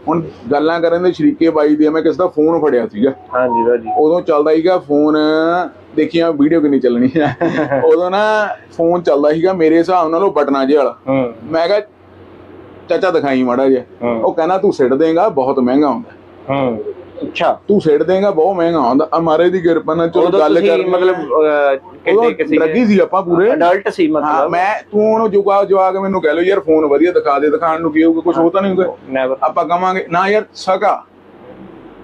ਹੁਣ ਗੱਲਾਂ ਕਰਨ ਦੇ ਸ਼ਰੀਕੇ ਬਾਈ ਦੀ ਮੈਂ ਕਿਸੇ ਦਾ ਫੋਨ ਫੜਿਆ ਸੀਗਾ। ਹਾਂਜੀ ਭਾਜੀ। ਉਦੋਂ ਚੱਲਦਾ ਸੀਗਾ ਫੋਨ ਦੇਖੀਆਂ ਵੀਡੀਓ ਕਿੰਨੀ ਚੱਲਣੀ ਹੈ ਉਦੋਂ ਨਾ ਫੋਨ ਚੱਲਦਾ ਸੀਗਾ ਮੇਰੇ ਹਿਸਾਬ ਨਾਲ ਉਹ ਬਟਨਾ ਜਿਹੇ ਵਾਲਾ। ਮੈਂ ਕਿਹਾ ਚਾਚਾ ਦਿਖਾਈ ਮਾੜਾ ਜਿਹਾ। ਉਹ ਕਹਿੰਦਾ ਤੂੰ ਸਿੱਟ ਦੇਗਾ ਬਹੁਤ ਮਹਿੰਗਾ ਹੁੰਦਾ। ਹੂੰ। ਅੱਛਾ। ਤੂੰ ਸਿੱਟ ਦੇਗਾ ਬਹੁਤ ਮਹਿੰਗਾ ਹੁੰਦਾ। ਅਮਾਰੇ ਦੀ ਕਿਰਪਾ ਨਾਲ ਚਲੋ ਗੱਲ ਕਰ ਮਤਲਬ ਉਦੋਂ ਕਿਸੇ ਡਰਗੀ ਸੀ ਆਪਾਂ ਪੂਰੇ। ਅਡਲਟ ਸੀ ਹਾਂ ਮਤਲਬ ਮੈਂ ਤੂੰ ਉਹਨੂੰ ਜੁਗਾ ਜਵਾ ਕੇ ਮੈਨੂੰ ਕਹਿ ਲੋ ਯਾਰ ਫੋਨ ਵਧੀਆ ਦਿਖਾ ਦੇ ਦਿਖਾਣ ਨੂੰ ਕੀ ਹੋਊਗਾ ਕੁਝ ਹੋ। ਤਾਂ ਨਹੀਂ ਨੈਵਰ ਆਪਾਂ ਕਵਾਂਗੇ ਨਾ ਯਾਰ ਸਕਾ।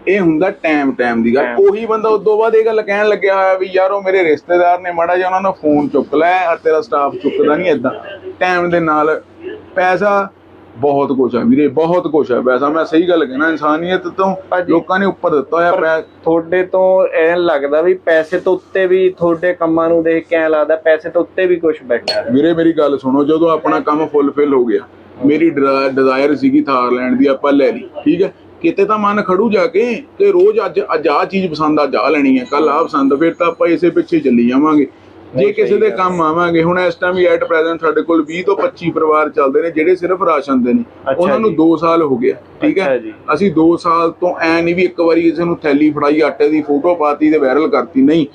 ਇਹ ਹੁੰਦਾ ਟਾਈਮ ਟਾਈਮ ਦੀ ਗੱਲ. ਉਹੀ ਬੰਦਾ ਉਦੋਂ ਬਾਅਦ ਇਹ ਗੱਲ ਕਹਿਣ ਲੱਗਿਆ ਹੋਇਆ ਵੀ ਯਾਰ ਉਹ ਮੇਰੇ ਰਿਸ਼ਤੇਦਾਰ ਨੇ ਮਾੜਾ ਜਿਹਾ ਉਹਨਾਂ ਦਾ ਫੋਨ ਚੁੱਕ ਔਰ ਤੇਰਾ ਸਟਾਫ ਚੁੱਕਦਾ ਨਹੀਂ ਏਦਾਂ। ਟਾਈਮ ਦੇ ਨਾਲ ਪੈਸਾ ਬਹੁਤ ਕੁਛ ਹੈ ਵੀਰੇ ਬਹੁਤ ਕੁਛ ਹੈ। ਪੈਸਾ ਮੈਂ ਸਹੀ ਗੱਲ ਕਹਿਣਾ ਇਨਸਾਨੀਅਤ ਤੋਂ ਭਾਜੀ। ਲੋਕਾਂ ਨੇ ਉੱਪਰ ਦਿੱਤਾ ਹੋਇਆ ਪੈ ਤੁਹਾਡੇ ਤੋਂ ਐਂ ਲੱਗਦਾ ਵੀ ਪੈਸੇ ਤੋਂ ਉੱਤੇ ਵੀ ਤੁਹਾਡੇ ਕੰਮਾਂ ਨੂੰ ਦੇਖ ਕੇ ਐਂ ਲੱਗਦਾ ਪੈਸੇ ਤੋਂ ਉੱਤੇ ਵੀ ਕੁਝ ਬੈਠਾ ਹੈ। ਵੀਰੇ ਮੇਰੀ ਗੱਲ ਸੁਣੋ ਜਦੋਂ ਆਪਣਾ ਕੰਮ ਫੁੱਲਫਿਲ ਹੋ ਗਿਆ ਮੇਰੀ ਡਿਜ਼ਾਇਰ ਸੀਗੀ ਥਾਰ ਲੈਣ ਦੀ ਆਪਾਂ ਲੈ ਲਈ ਠੀਕ ਹੈ? ਕਿਤੇ ਤਾਂ ਮਨ ਖੜੂ ਜਾ ਕੇ ਕਿ ਰੋਜ਼ ਅੱਜ ਅੱਜ ਆਹ ਚੀਜ਼ ਪਸੰਦ ਆ ਜਾ ਲੈਣੀ ਹੈ ਕੱਲ ਆਹ ਪਸੰਦ ਫਿਰ ਤਾਂ ਆਪਾਂ ਇਸੇ ਪਿੱਛੇ ਚੱਲੀ ਜਾਵਾਂਗੇ। ਜੇ ਕਿਸੇ ਦੇ ਕੰਮ ਆਵਾਂਗੇ ਹੁਣ ਇਸ ਟਾਈਮ ਹੀ ਐਟ ਪ੍ਰੈਜ਼ੈਂਟ ਸਾਡੇ ਕੋਲ 20 ਤੋਂ 25 ਪਰਿਵਾਰ ਚੱਲਦੇ ਨੇ ਜਿਹੜੇ ਸਿਰਫ ਰਾਸ਼ਨ ਦੇ ਨੇ ਉਹਨਾਂ ਨੂੰ ਜੀ। 2 ਸਾਲ ਹੋ ਗਿਆ ਠੀਕ ਹੈ। ਅਸੀਂ 2 ਸਾਲ ਤੋਂ ਐ ਨਹੀਂ ਵੀ ਇੱਕ ਵਾਰੀ ਕਿਸੇ ਨੂੰ ਥੈਲੀ ਫੜਾਈ ਆਟੇ ਦੀ ਫੋਟੋ ਪਾਤੀ ਤੇ ਵਾਇਰਲ ਕਰਤੀ ਨਹੀਂ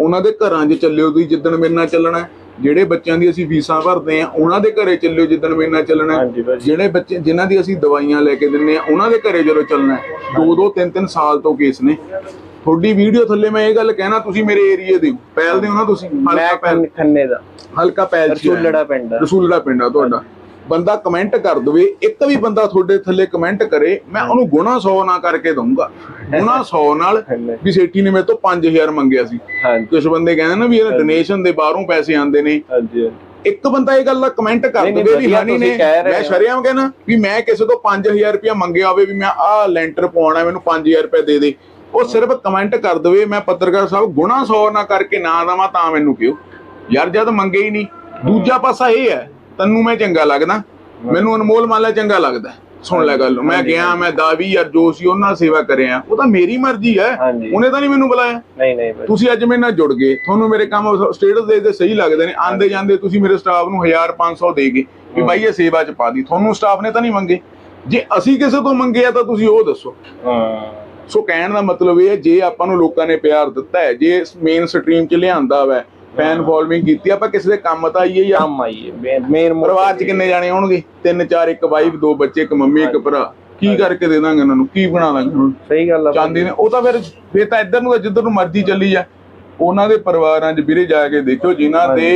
ਉਹਨਾਂ ਦੇ ਘਰਾਂ 'ਚ ਚੱਲਿਓ ਤੁਸੀਂ ਜਿੱਦਣ ਮੇਰੇ ਨਾਲ ਚੱਲਣਾ। ਜਿਹੜੇ ਬੱਚਿਆਂ ਦੀ ਅਸੀਂ ਫੀਸਾਂ ਭਰਦੇ ਆ ਉਹਨਾਂ ਦੇ ਘਰੇ ਚੱਲਿਓ ਜਿੱਦਣ ਮੇਰੇ ਨਾਲ ਚੱਲਣਾ ਜਿਹੜੇ ਬੱਚੇ ਜਿਨ੍ਹਾਂ ਦੀ ਅਸੀਂ ਦਵਾਈਆਂ ਲੈ ਕੇ ਦਿੰਨੇ ਆ ਉਹਨਾਂ ਦੇ ਘਰੇ ਜਦੋਂ ਚੱਲਣਾ। ਦੋ ਦੋ ਤਿੰਨ ਤਿੰਨ ਸਾਲ ਤੋਂ ਕੇਸ ਨੇ ਤੁਹਾਡੀ ਵੀਡੀਓ ਥੱਲੇ ਮੈਂ ਇਹ ਗੱਲ ਕਹਿਣਾ ਤੁਸੀਂ ਮੇਰੇ ਏਰੀਏ ਦੇ ਹੋ। ਪਹਿਲ ਦੇ ਹੋ ਨਾ ਤੁਸੀਂ ਹਲਕਾ ਪਹਿਲ ਖੰਨ- ਦਾ। ਹਲਕਾ ਪਹਿਲ ਚ ਰਸੂਲੜਾ ਪਿੰਡ। ਰਸੂਲੜਾ ਪਿੰਡ ਆ ਤੁਹਾਡਾ। ਬੰਦਾ ਕਮੈਂਟ ਕਰ ਦਵੇ ਇੱਕ ਵੀ ਬੰਦਾ ਤੁਹਾਡੇ ਥੱਲੇ ਕਮੈਂਟ ਕਰੇ ਮੈਂ ਉਹਨੂੰ ਗੁਣਾ 100 ਨਾ ਕਰਕੇ ਦਊਂਗਾ। ਗੁਣਾ 100 ਨਾਲ ਵੀ ਸੇਠੀ ਨੇ ਮੇਰੇ ਤੋਂ 5000 ਮੰਗਿਆ ਸੀ। ਕੁਝ ਬੰਦੇ ਕਹਿੰਦੇ ਨਾ ਵੀ ਇਹ ਡੋਨੇਸ਼ਨ ਦੇ ਬਾਹਰੋਂ ਪੈਸੇ ਆਉਂਦੇ ਨੇ। ਹਾਂਜੀ। ਇੱਕ ਬੰਦਾ ਇਹ ਗੱਲ ਦਾ ਕਮੈਂਟ ਕਰ ਦਵੇ ਵੀ ਤੁਸੀਂ ਨੇ। ਮੈਂ। ਸ਼ਰਿਆਮ ਕਹਿਣਾ ਵੀ ਮੈਂ ਕਿਸੇ ਤੋਂ 5000 ਰੁਪਇਆ ਮੰਗਿਆ ਹੋਵੇ ਵੀ ਮੈਂ ਆਹ ਲੈਂਟਰ ਪਵਾਉਣਾ ਮੈਨੂੰ 5000 ਰੁਪਏ ਦੇ ਦੇ। ਉਹ ਸਿਰਫ ਕਮੈਂਟ ਕਰ ਦਵੇ ਮੈਂ ਪੱਤਰਕਾਰ ਸਾਹਿਬ ਗੁਣਾ 100 ਨਾ ਕਰਕੇ ਨਾ ਦਵਾਂ ਤਾਂ ਮੈਨੂੰ ਕਿਉਂ? ਯਾਰ ਜਦ ਮੰਗੇ ਹੀ ਨਹੀਂ। ਦੂਜਾ ਪਾਸਾ ਇਹ ਹੈ ਤੈਨੂੰ ਮੈਂ ਚੰਗਾ ਲੱਗਦਾ ਮੈਨੂੰ ਅਨਮੋਲ ਮਾਲਾ ਚੰਗਾ ਲੱਗਦਾ। ਸੁਣ ਲੈ ਗੱਲ ਮੈਂ ਗਿਆ ਮੈਂ ਦਾਵੀ ਯਾਰ ਜੋ ਸੀ ਉਹਨਾਂ ਸੇਵਾ ਕਰਿਆ। ਉਹ ਤਾਂ ਮੇਰੀ ਮਰਜ਼ੀ ਹੈ। ਉਹਨੇ ਤਾਂ ਨਹੀਂ ਮੈਨੂੰ ਬੁਲਾਇਆ। ਨਹੀਂ ਨਹੀਂ ਤੁਸੀਂ ਅੱਜ ਮੇਰੇ ਨਾਲ ਜੁੜ ਗਏ ਤੁਹਾਨੂੰ ਮੇਰੇ ਕੰਮ ਸਟੇਟਸ ਦੇ ਦੇ ਸਹੀ ਲੱਗਦੇ ਨੇ। ਆਂਦੇ ਜਾਂਦੇ ਤੁਸੀਂ ਮੇਰੇ ਸਟਾਫ ਨੂੰ 1500 ਦੇਗੇ ਵੀ ਬਾਈ ਇਹ ਸੇਵਾ ਚ ਪਾ ਦੀ। ਤੁਹਾਨੂੰ ਸਟਾਫ ਨੇ ਤਾਂ ਨਹੀਂ ਮੰਗੇ। ਜੇ ਅਸੀਂ ਕਿਸੇ ਤੋਂ ਮੰਗੇ ਆ ਤਾਂ ਤੁਸੀਂ ਉਹ ਦੱਸੋ। ਹਾਂ। ਸੋ ਕਹਿਣ ਦਾ ਮਤਲਬ ਇਹ ਹੈ ਜੇ ਆਪਾਂ ਨੂੰ ਲੋਕਾਂ ਨੇ ਪਿਆਰ ਦਿੱਤਾ ਹੈ ਜੇ ਮੇਨ ਸਟ੍ਰੀਮ ਚ ਲਿਆਂਦਾ ਵੈ ਫੈਨ ਫੋਲੋਇੰਗ ਕੀਤੀ ਆਪਾਂ ਕਿਸੇ ਦੇ ਕੰਮ ਤਾਂ ਆਈਏ ਜਾਂ ਕੰਮ ਆਈਏ ਮੇਨ ਪਰਿਵਾਰ ਚ ਕਿੰਨੇ ਜਾਣੇ ਹੋਣਗੇ? ਤਿੰਨ ਚਾਰ ਇੱਕ ਵਾਈਫ ਦੋ ਬੱਚੇ ਇੱਕ ਮੰਮੀ ਇੱਕ ਭਰਾ। ਕੀ ਕਰਕੇ ਦੇ ਦਾਂਗੇ ਉਹਨਾਂ ਨੂੰ? ਕੀ ਬਣਾ ਦਾਂਗੇ ਨੂੰ ਸਹੀ ਗੱਲ ਆ ਚਾਹੁੰਦੇ ਨੇ ਉਹ ਤਾਂ ਫਿਰ ਫਿਰ ਤਾਂ ਇੱਧਰ ਨੂੰ ਜਿੱਧਰ ਨੂੰ ਮਰਜ਼ੀ ਚੱਲੀ ਜਾ ਉਹਨਾਂ ਦੇ ਪਰਿਵਾਰਾਂ 'ਚ ਵੀਰੇ ਜਾ ਕੇ ਦੇਖੋ ਜਿਨ੍ਹਾਂ ਦੇ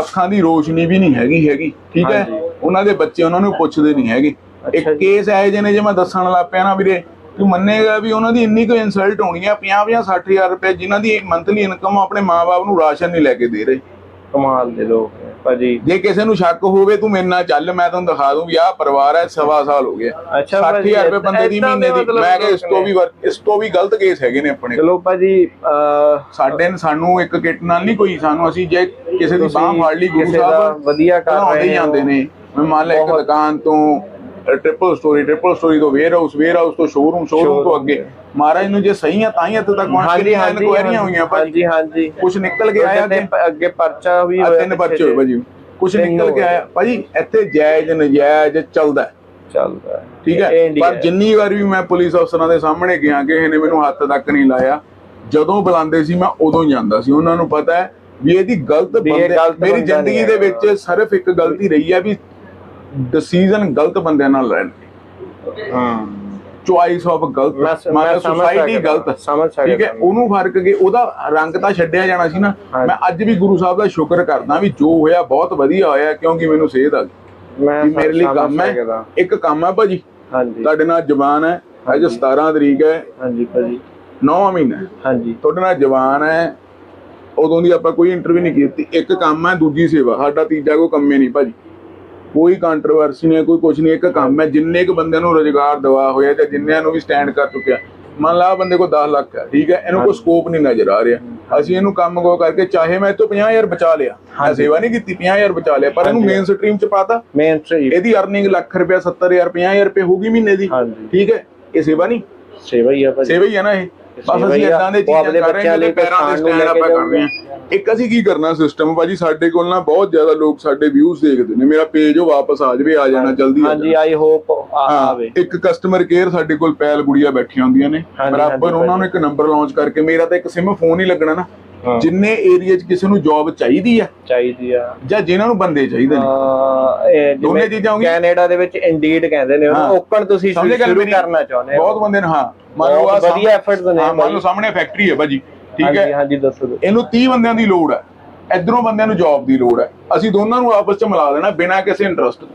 ਅੱਖਾਂ ਦੀ ਰੋਸ਼ਨੀ ਵੀ ਨਹੀਂ ਹੈਗੀ ਹੈਗੀ। ਠੀਕ ਹੈ। ਉਹਨਾਂ ਦੇ ਬੱਚੇ ਉਹਨਾਂ ਨੂੰ ਪੁੱਛਦੇ ਨਹੀਂ ਹੈਗੇ। ਇੱਕ ਜੀ। ਕੇਸ ਆਏ ਜਿਹਨੇ ਜੇ ਮੈਂ ਦੱਸਣ ਲੱਗ ਪਿਆ ਨਾ ਵੀਰੇ ਤੂੰ ਮੰਨੇਗਾ ਵੀ ਉਹਨਾਂ ਦੀ ਇੰਨੀ ਕੁ ਇਨਸਲਟ ਹੋਣੀ ਆ 50 50 60000 ਰੁਪਏ ਜਿਨ੍ਹਾਂ ਦੀ ਮੰਥਲੀ ਇਨਕਮ ਆਪਣੇ ਮਾਪੇ ਨੂੰ ਰਾਸ਼ਨ ਨਹੀਂ ਲੈ ਕੇ ਦੇ ਰਹੇ ਕਮਾਲ ਦੇ ਲੋਕ ਭਾਜੀ ਜੇ ਕਿਸੇ ਨੂੰ ਸ਼ੱਕ ਹੋਵੇ ਤੂੰ ਮੇਰੇ ਨਾਲ ਚੱਲ ਮੈਂ ਤੁਹਾਨੂੰ ਦਿਖਾ ਦੂੰ ਵੀ ਆਹ ਪਰਿਵਾਰ ਹੈ ਸਵਾ ਸਾਲ ਹੋ ਗਿਆ ਅੱਛਾ 60000 ਰੁਪਏ ਬੰਦੇ ਦੀ ਮਹੀਨੇ ਦੇ ਮੈਂ ਕਿਹਾ ਇਸ ਤੋਂ। ਵੀ ਇਸ ਤੋਂ ਵੀ ਗਲਤ ਕੇਸ ਹੈਗੇ ਨੇ ਆਪਣੇ ਚਲੋ ਭਾਜੀ ਸਾਡੇ ਸਾਨੂੰ ਇੱਕ ਕਿਟ ਨਾਲ ਨਹੀਂ ਕੋਈ ਸਾਨੂੰ ਅਸੀਂ ਜੇ ਕਿਸੇ ਦੀ ਬਾਹ ਫੜ ਲਈ ਗੁਰੂ ਸਾਹਿਬ ਵਧੀਆ ਕਰ ਰਹੇ ਜਾਂਦੇ। ਨੇ ਮੈਂ ਮੰਨ ਲਾ ਇੱਕ ਦੁਕਾਨ ਤੋਂ ਟ੍ਰਿਪਲ ਸਟੋਰੀ ਟ੍ਰਿਪਲ ਸਟੋਰੀ ਤੋਂ ਵੇਅਰ ਹਾਊਸ ਵੇਅਰ ਹਾਊਸ ਤੋਂ ਸ਼ੋਰੂਮ ਸ਼ੋਰੂਮ ਤੋਂ ਅੱਗੇ ਮਹਾਰਾਜ ਨੂੰ ਜੇ ਸਹੀ ਆ ਤਾਂ ਹੀ ਇੱਥੇ ਤੱਕ ਪਹੁੰਚ ਹਾਂਜੀ ਕੇ ਹਾਂਜੀ ਇਨਕੁਆਇਰੀਆਂ ਹੋਈਆਂ ਹਾਂਜੀ ਭਾਜੀ ਹਾਂਜੀ ਕੁਝ ਨਿਕਲ ਕੇ ਆਇਆ ਅੱਗੇ ਅੱਗੇ ਪਰਚਾ ਵੀ ਹੋਇਆ ਤਿੰਨ ਪਿੱਛੇ ਬੱਚੇ ਹੋਏ। ਭਾਜੀ ਕੁਝ ਨਿਕਲ ਕੇ। ਆਇਆ ਭਾਜੀ ਇੱਥੇ ਜਾਇਜ਼ ਨਜਾਇਜ਼ ਚੱਲਦਾ ਹੈ। ਚੱਲਦਾ। ਠੀਕ ਹੈ ਪਰ ਜਿੰਨੀ ਵਾਰ ਵੀ ਮੈਂ ਪੁਲਿਸ ਅਫਸਰਾਂ ਦੇ ਸਾਹਮਣੇ ਗਿਆ ਕਿ ਇਹਨੇ ਮੈਨੂੰ ਹੱਥ ਤੱਕ ਨਹੀਂ ਲਾਇਆ ਜਦੋਂ ਬੁਲਾਉਂਦੇ ਸੀ ਮੈਂ ਉਦੋਂ ਹੀ ਜਾਂਦਾ ਸੀ ਉਹਨਾਂ ਨੂੰ ਪਤਾ ਹੈ ਵੀ ਇਹਦੀ ਗਲਤ ਬੰਦੇ ਮੇਰੀ ਜ਼ਿੰਦਗੀ ਦੇ। ਵਿੱਚ ਸਿਰਫ ਇੱਕ ਗਲਤੀ ਰਹੀ ਹੈ ਵੀ ਡਿਸੀਜਨ ਗਲਤ ਬੰਦਿਆਂ ਨਾਲ ਲੈਣ ਹਾਂ। ਚੁਆਇਸ ਆਫ ਗਲਤ ਮੈਂ ਸੋਸਾਇਟੀ ਗਲਤ ਸਮਝ ਸਕਦਾ ਠੀਕ ਹੈ? ਉਹਨੂੰ ਫ਼ਰਕ ਕਿ ਉਹਦਾ ਰੰਗ ਤਾਂ ਛੱਡਿਆ ਜਾਣਾ ਸੀ ਨਾ। ਮੈਂ ਅੱਜ ਵੀ ਗੁਰੂ ਸਾਹਿਬ ਦਾ ਸ਼ੁਕਰ ਕਰਦਾ ਵੀ ਜੋ ਹੋਇਆ ਬਹੁਤ ਵਧੀਆ ਹੋਇਆ ਕਿਉਂਕਿ ਮੈਨੂੰ ਸਿਹਤ ਆ ਗਈ। ਮੈਂ ਮੇਰੇ ਲਈ ਕੰਮ ਹੈ। ਇੱਕ ਕੰਮ ਹੈ ਭਾਜੀ। ਹਾਂਜੀ। ਤੁਹਾਡੇ ਨਾਲ ਜ਼ਬਾਨ ਹੈ। ਅੱਜ 17 ਤਰੀਕ ਹੈ। ਹਾਂਜੀ ਭਾਜੀ। 9 ਮਹੀਨਾ। ਹਾਂਜੀ। ਤੁਹਾਡੇ ਨਾਲ ਜਵਾਨ ਹੈ। ਉਦੋਂ ਦੀ ਆਪਾਂ ਕੋਈ ਇੰਟਰਵਿਊ ਨਹੀਂ ਕੀਤੀ। ਇੱਕ ਕੰਮ ਹੈ ਦੂਜੀ ਸੇਵਾ। ਸਾਡਾ ਤੀਜਾ ਕੋਈ ਕੰਮ ਨਹੀਂ ਭਾਜੀ। ਕੋਈ ਕੰਟਰੋਵਰਸੀ ਨਹੀਂ ਕੋਈ ਕੁਝ ਨਹੀਂ ਇੱਕ ਕੰਮ ਹੈ ਜਿੰਨੇ ਕੁ ਬੰਦਿਆਂ ਨੂੰ ਰੋਜ਼ਗਾਰ ਦਵਾ ਹੋਇਆ ਜਾਂ ਜਿੰਨਿਆਂ ਨੂੰ ਵੀ ਸਟੈਂਡ ਕਰ ਚੁੱਕਿਆ। ਮੰਨ ਲਾ ਬੰਦੇ ਕੋਲ 10 ਲੱਖ ਹੈ ਠੀਕ ਹੈ ਇਹਨੂੰ ਕੋਈ ਸਕੋਪ ਨਹੀਂ ਨਜ਼ਰ ਆ ਰਿਹਾ। ਅਸੀਂ ਇਹਨੂੰ ਕੰਮ ਕੋ ਕਰਕੇ ਚਾਹੇ ਮੈਂ ਇਹ ਤੋਂ 50000 ਬਚਾ ਲਿਆ ਮੈਂ ਸੇਵਾ ਨਹੀਂ ਕੀਤੀ 50000 ਬਚਾ ਲਿਆ ਪਰ ਇਹਨੂੰ। ਮੇਨ ਸਟਰੀਮ ਚ ਪਾਤਾ। ਮੇਨ ਸਟ੍ਰੀਟ ਇਹਦੀ ਅਰਨਿੰਗ ਲੱਖ ਰੁਪਇਆ 70000 50000 ਰੁਪਏ ਹੋਗੀ ਮਹੀਨੇ ਦੀ। ਠੀਕ ਹੈ ਇਹ ਸੇਵਾ ਨਹੀਂ। ਸੇਵਾ ਹੀ ਆ ਭਾਜੀ। ਸੇਵਾ ਹੀ ਹੈ ਨਾ ਇਹ। ਬਸ ਅਸੀਂ ਆ। ਇਦਾਂ ਦੇ ਚੀਜ਼ਾਂ ਕਰ ਰਹੇ ਹਾਂ ਜਿਹੜੇ ਪੈਰਾਂ ਦੇ ਸਟੈਂਡ ਆਪਾਂ ਕਰ ਰਹੇ ਹਾਂ। ਇੱਕ ਅਸੀਂ ਕੀ ਕਰਨਾ ਸਿਸਟਮ ਭਾਜੀ ਸਾਡੇ ਕੋਲ ਨਾ ਬਹੁਤ ਜ਼ਿਆਦਾ ਲੋਕ ਸਾਡੇ ਵਿਊਜ਼ ਦੇਖਦੇ ਨੇ। ਮੇਰਾ ਪੇਜ ਉਹ ਵਾਪਸ ਆ ਜਾਵੇ ਆ ਜਾਣਾ ਜਲਦੀ ਆ ਹਾਂਜੀ। ਆਈ ਹੋਪ ਆਵੇ। ਇੱਕ ਕਸਟਮਰ ਕੇਅਰ ਸਾਡੇ ਕੋਲ ਪੈਲ ਗੁੜੀਆਂ ਬੈਠੀਆਂ ਹੁੰਦੀਆਂ ਨੇ। ਬਰਾਬਰ ਉਹਨਾਂ ਨੂੰ ਇੱਕ ਨੰਬਰ ਲਾਂਚ ਕਰਕੇ ਮੇਰਾ ਤਾਂ ਇੱਕ ਸਿਮ ਫੋਨ ਹੀ ਲੱਗਣਾ ਨਾ। ਜਿੰਨੇ ਏਰੀਆ 'ਚ ਕਿਸੇ ਨੂੰ ਜੌਬ ਚਾਹੀਦੀ ਆ ਚਾਹੀਦੀ ਆ। ਜਾਂ ਜਿਨ੍ਹਾਂ ਨੂੰ ਬੰਦੇ ਚਾਹੀਦੇ ਨੇ। ਦੋਨੇ ਚੀਜ਼ਾਂ ਹੋ ਗਈਆਂ। ਕੈਨੇਡਾ ਦੇ ਵਿੱਚ ਇੰਡੀਡ ਕਹਿੰਦੇ ਨੇ। ਉਹਨੂੰ। ਓਪਨ ਤੁਸੀਂ ਸ਼ੁਰੂ? ਕਰਨਾ ਚਾਹੁੰਦੇ ਹੋ। ਬਹੁਤ ਬੰਦੇ ਨੇ ਹਾਂ। ਮੰਨ ਲਓ ਵਧੀਆ efforts ਨੇ ਹਾਂ ਮੰਨ। ਲਓ ਸਾਹਮਣੇ ਫੈਕਟਰੀ ਹੈ ਭਾਜੀ। ਠੀਕ ਹੈ? ਹਾਂਜੀ ਦੱਸੋ। ਇਹਨੂੰ 30 ਬੰਦਿਆਂ ਦੀ ਲੋੜ ਹੈ। ਇਧਰੋਂ ਬੰਦਿਆਂ ਨੂੰ ਜੌਬ ਦੀ ਲੋੜ ਹੈ। ਅਸੀਂ ਦੋਨਾਂ ਨੂੰ ਆਪਸ 'ਚ ਮਿਲਾ ਦੇਣਾ ਬਿਨਾਂ ਕਿਸੇ ਇੰਟਰਸਟ ਤੋਂ।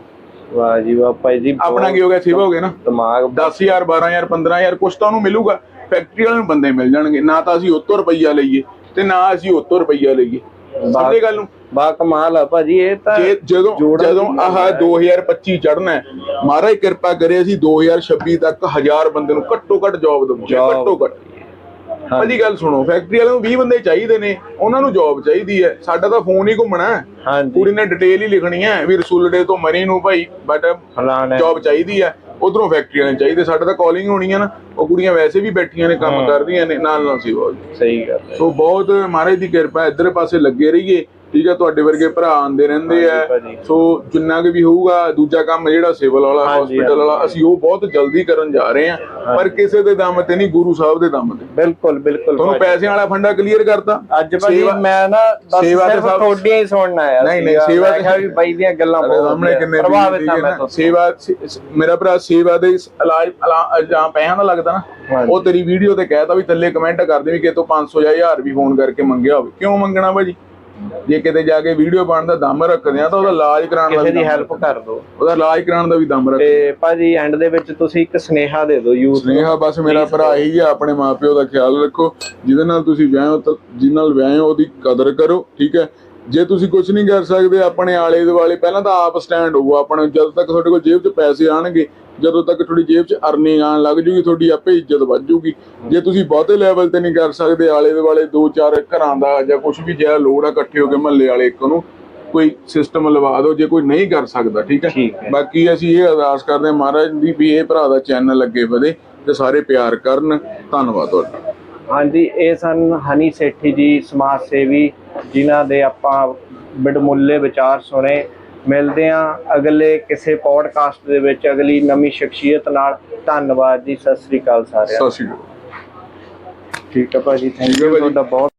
ਵਾਹ ਜੀ ਵਾਹ ਭਾਈ ਜੀ ਆਪਣਾ ਕੀ ਹੋ ਗਿਆ? ਸੇਵਾ ਹੋ ਗਿਆ ਨਾ? ਦਿਮਾਗ 10000 12000 15000 ਕੁਛ ਤਾਂ ਉਹਨੂੰ ਮਿਲੂਗਾ। ਫੈਕਟਰੀ ਵਾਲਿਆਂ ਨੂੰ ਬੰਦੇ ਮਿਲ ਜਾਣਗੇ। ਨਾ ਤਾਂ ਅਸੀਂ ਉੱਤੋਂ ਰੁਪਈਆ ਲਈਏ ਤੇ ਨਾ ਅਸੀਂ ਉੱਤੋਂ ਰੁਪਈਆ ਲਈਏ। ਸਮਝੇ ਗੱਲ ਨੂੰ? ਬਾ ਕਮਾਲ ਆ ਭਾਜੀ ਇਹ ਤਾਂ ਜਦੋਂ ਜਦੋਂ ਆਹ 2025 ਚੜਨਾ ਮਹਾਰਾਜ ਕਿਰਪਾ ਕਰੇ ਅਸੀਂ 2026 ਤੱਕ ਹਜ਼ਾਰ ਬੰਦੇ ਨੂੰ ਘੱਟੋ ਘੱਟ ਜੌਬ ਦਵਾਂਗੇ। ਘੱਟੋ ਘੱਟ। ਭਾਜੀ ਗੱਲ ਸੁਣੋ ਫੈਕਟਰੀ ਵਾਲਿਆਂ ਨੂੰ 20 ਬੰਦੇ ਚਾਹੀਦੇ ਨੇ ਉਹਨਾਂ ਨੂੰ ਜੌਬ ਚਾਹੀਦੀ ਹੈ। ਸਾਡਾ ਤਾਂ ਫੋਨ ਹੀ ਘੁੰਮਣਾ ਹੈ। ਕੁੜੀ ਨੇ ਡਿਟੇਲ ਹੀ ਲਿਖਣੀ ਹੈ ਵੀ ਰਸੂਲੜੇ ਤੋਂ ਮਰੀ ਨੂੰ ਭਾਈ ਬਟ ਜੌਬ ਚਾਹੀਦੀ ਹੈ। ਉਧਰੋਂ ਫੈਕਟਰੀ ਵਾਲਿਆਂ ਨੂੰ ਚਾਹੀਦੇ। ਸਾਡਾ ਤਾਂ ਕਾਲਿੰਗ ਹੋਣੀ ਹੈ ਨਾ ਉਹ ਕੁੜੀਆਂ ਵੈਸੇ ਵੀ ਬੈਠੀਆਂ ਨੇ ਕੰਮ ਹਾਂ। ਕਰ ਰਹੀਆਂ ਨੇ ਨਾਲ ਨਾਲ ਹੋ ਜਾਊ। ਸਹੀ ਗੱਲ ਹੈ। ਸੋ ਬਹੁਤ ਮਹਾਰਾਜ ਦੀ ਕਿਰਪਾ ਇਧਰ ਪਾਸੇ ਲੱਗੇ ਰਹੀਏ। ਠੀਕ ਹੈ ਤੁਹਾਡੇ ਵਰਗੇ ਭਰਾ ਆਉਂਦੇ ਰਹਿੰਦੇ ਆ। ਸੋ ਜਿੰਨਾ ਕੁ ਵੀ ਹੋਊਗਾ ਦੂਜਾ ਕੰਮ ਜਿਹੜਾ ਸਿਵਲ ਵਾਲਾ ਹਸਪੀਟਲ ਵਾਲਾ ਅਸੀਂ ਉਹ ਬਹੁਤ ਜਲਦੀ ਕਰਨ ਜਾ ਰਹੇ ਹਾਂ। ਪਰ ਕਿਸੇ ਦੇ ਦਮ ਤੇ ਨਹੀਂ ਗੁਰੂ ਸਾਹਿਬ ਦੇ ਦਮ ਤੇ। ਬਿਲਕੁਲ ਬਿਲਕੁਲ ਤੁਹਾਨੂੰ। ਪੈਸਿਆਂ ਵਾਲਾ ਫੰਡਾ ਕਲੀਅਰ ਕਰਤਾ। ਅੱਜ ਭਾਜੀ ਮੈਂ ਨਾ ਸੇਵਾ ਤੇ ਸਭ- ਤੁਹਾਡੀਆਂ ਹੀ ਸੁਣਨ ਆਇਆ ਨਹੀਂ, ਨਹੀਂ। ਸੇਵਾ ਤੇ- ਬਾਈ ਦੀਆਂ ਗੱਲਾਂ ਬਹੁਤ ਸਾਹਮਣੇ ਕਿੰਨੇ ਪ੍ਰਭਾਵਿਤ ਆ ਮੈਂ ਨਾ, ਸੇਵਾ ਮੇਰਾ ਭਰਾ ਸੇਵਾ ਦੇ ਇਲਾਜ ਇਲਾ- ਜਾਂ ਪੈਸਿਆਂ ਦਾ ਲੱਗਦਾ ਨਾ। ਉਹ ਤੇਰੀ ਵੀਡੀਓ ਤੇ ਕਹਿਤਾ ਵੀ ਥੱਲੇ ਕਮੈਂਟ ਕਰ ਦੇ ਵੀ ਕਿ ਤੋਂ 500 ਜਾਂ 1000 ਵੀ ਫੋਨ ਕਰਕੇ ਮੰਗਿਆ ਹੋਵੇ। ਕਿਉਂ ਮੰਗਣਾ ਭਾਜੀ? ਜੇ ਕਿਤੇ ਜਾ ਕੇ ਵੀਡੀਓ ਬਣਨ ਦਾ ਦਮ ਰੱਖਦੇ ਆ ਤਾਂ ਉਹਦਾ ਇਲਾਜ ਕਰਾਉਣ ਦਾ ਕਿਸੇ ਦੀ ਹੈਲਪ ਕਰ ਦਿਓ। ਉਹਦਾ ਇਲਾਜ ਕਰਾਉਣ ਦਾ ਵੀ ਦਮ ਰੱਖ ਤੇ ਭਾਜੀ ਐਂਡ ਦੇ ਵਿੱਚ ਤੁਸੀਂ ਇੱਕ ਸਨੇਹਾ ਦੇ ਦਿਓ ਯੂਥ ਸਨੇਹਾ ਬਸ ਮੇਰਾ ਭਰਾ ਹੀ ਆ ਆਪਣੇ ਮਾਪਿਓ ਦਾ ਖਿਆਲ ਰੱਖੋ। ਜਿਹਦੇ ਨਾਲ ਤੁਸੀਂ ਵਿਆਹ ਹੋ ਜਿਹਦੇ ਨਾਲ ਵਿਆਹ ਹੋ ਉਹਦੀ ਕਦਰ ਕਰੋ ਠੀਕ ਹੈ? ਜੇ ਤੁਸੀਂ ਕੁਝ ਨਹੀਂ ਕਰ ਸਕਦੇ ਆਪਣੇ ਆਲੇ ਦੁਆਲੇ ਪਹਿਲਾਂ ਤਾਂ ਆਪ ਸਟੈਂਡ ਹੋਵੋ ਆਪਣੇ ਜਦੋਂ ਤੱਕ ਤੁਹਾਡੇ ਕੋਲ ਜੇਬ 'ਚ ਪੈਸੇ ਆਣਗੇ ਜਦੋਂ ਤੱਕ ਤੁਹਾਡੀ ਜੇਬ 'ਚ ਅਰਨਿੰਗ ਆਣ ਲੱਗ ਜੂਗੀ ਤੁਹਾਡੀ ਆਪੇ ਇੱਜ਼ਤ ਵੱਧ ਜੂਗੀ। ਜੇ ਤੁਸੀਂ ਬਹੁਤੇ ਲੈਵਲ ਤੇ ਨਹੀਂ ਕਰ ਸਕਦੇ ਆਲੇ ਦੁਆਲੇ ਦੋ ਚਾਰ ਘਰਾਂ ਦਾ ਜਾਂ ਕੁਝ ਵੀ ਜਿਹੜਾ ਲੋੜ ਆ ਇਕੱਠੇ ਹੋ ਕੇ ਮਹੱਲੇ ਵਾਲੇ ਇੱਕ ਨੂੰ ਕੋਈ ਸਿਸਟਮ ਲਵਾ ਦਿਓ ਜੇ ਕੋਈ ਨਹੀਂ ਕਰ ਸਕਦਾ ਠੀਕ ਹੈ? ਠੀਕ ਹੈ। ਬਾਕੀ ਅਸੀਂ ਇਹ ਅਰਦਾਸ ਕਰਦੇ ਹਾਂ ਮਹਾਰਾਜ ਦੀ ਵੀ ਇਹ ਭਰਾ ਦਾ ਚੈਨਲ ਅੱਗੇ ਵਧੇ ਤੇ ਸਾਰੇ ਪਿਆਰ ਕਰਨ। ਧੰਨਵਾਦ ਤੁਹਾਡਾ। ਹਾਂਜੀ ਇਹ ਸਨ ਹਨੀ ਸੇਠੀ ਜੀ ਸਮਾਜ ਸੇਵੀ ਜਿਨ੍ਹਾਂ ਦੇ ਆਪਾਂ ਬਿਡਮੁੱਲੇ ਵਿਚਾਰ ਸੁਣੇ। ਮਿਲਦੇ ਆ ਅਗਲੇ ਕਿਸੇ ਪੋਡਕਾਸਟ ਦੇ ਵਿੱਚ। ਅਗਲੀ ਨਵੀਂ ਸ਼ਖਸੀਅਤ ਨਾਲ। ਧੰਨਵਾਦ ਜੀ ਸਤਿ ਸ੍ਰੀ ਅਕਾਲ ਸਾਰਿਆਂ ਨੂੰ। ਸਤਿ ਸ਼੍ਰੀ ਅਕਾਲ। ਠੀਕ ਹੈ ਭਾਜੀ ਥੈਂਕ ਯੂ। ਤੁਹਾਡਾ ਬਹੁਤ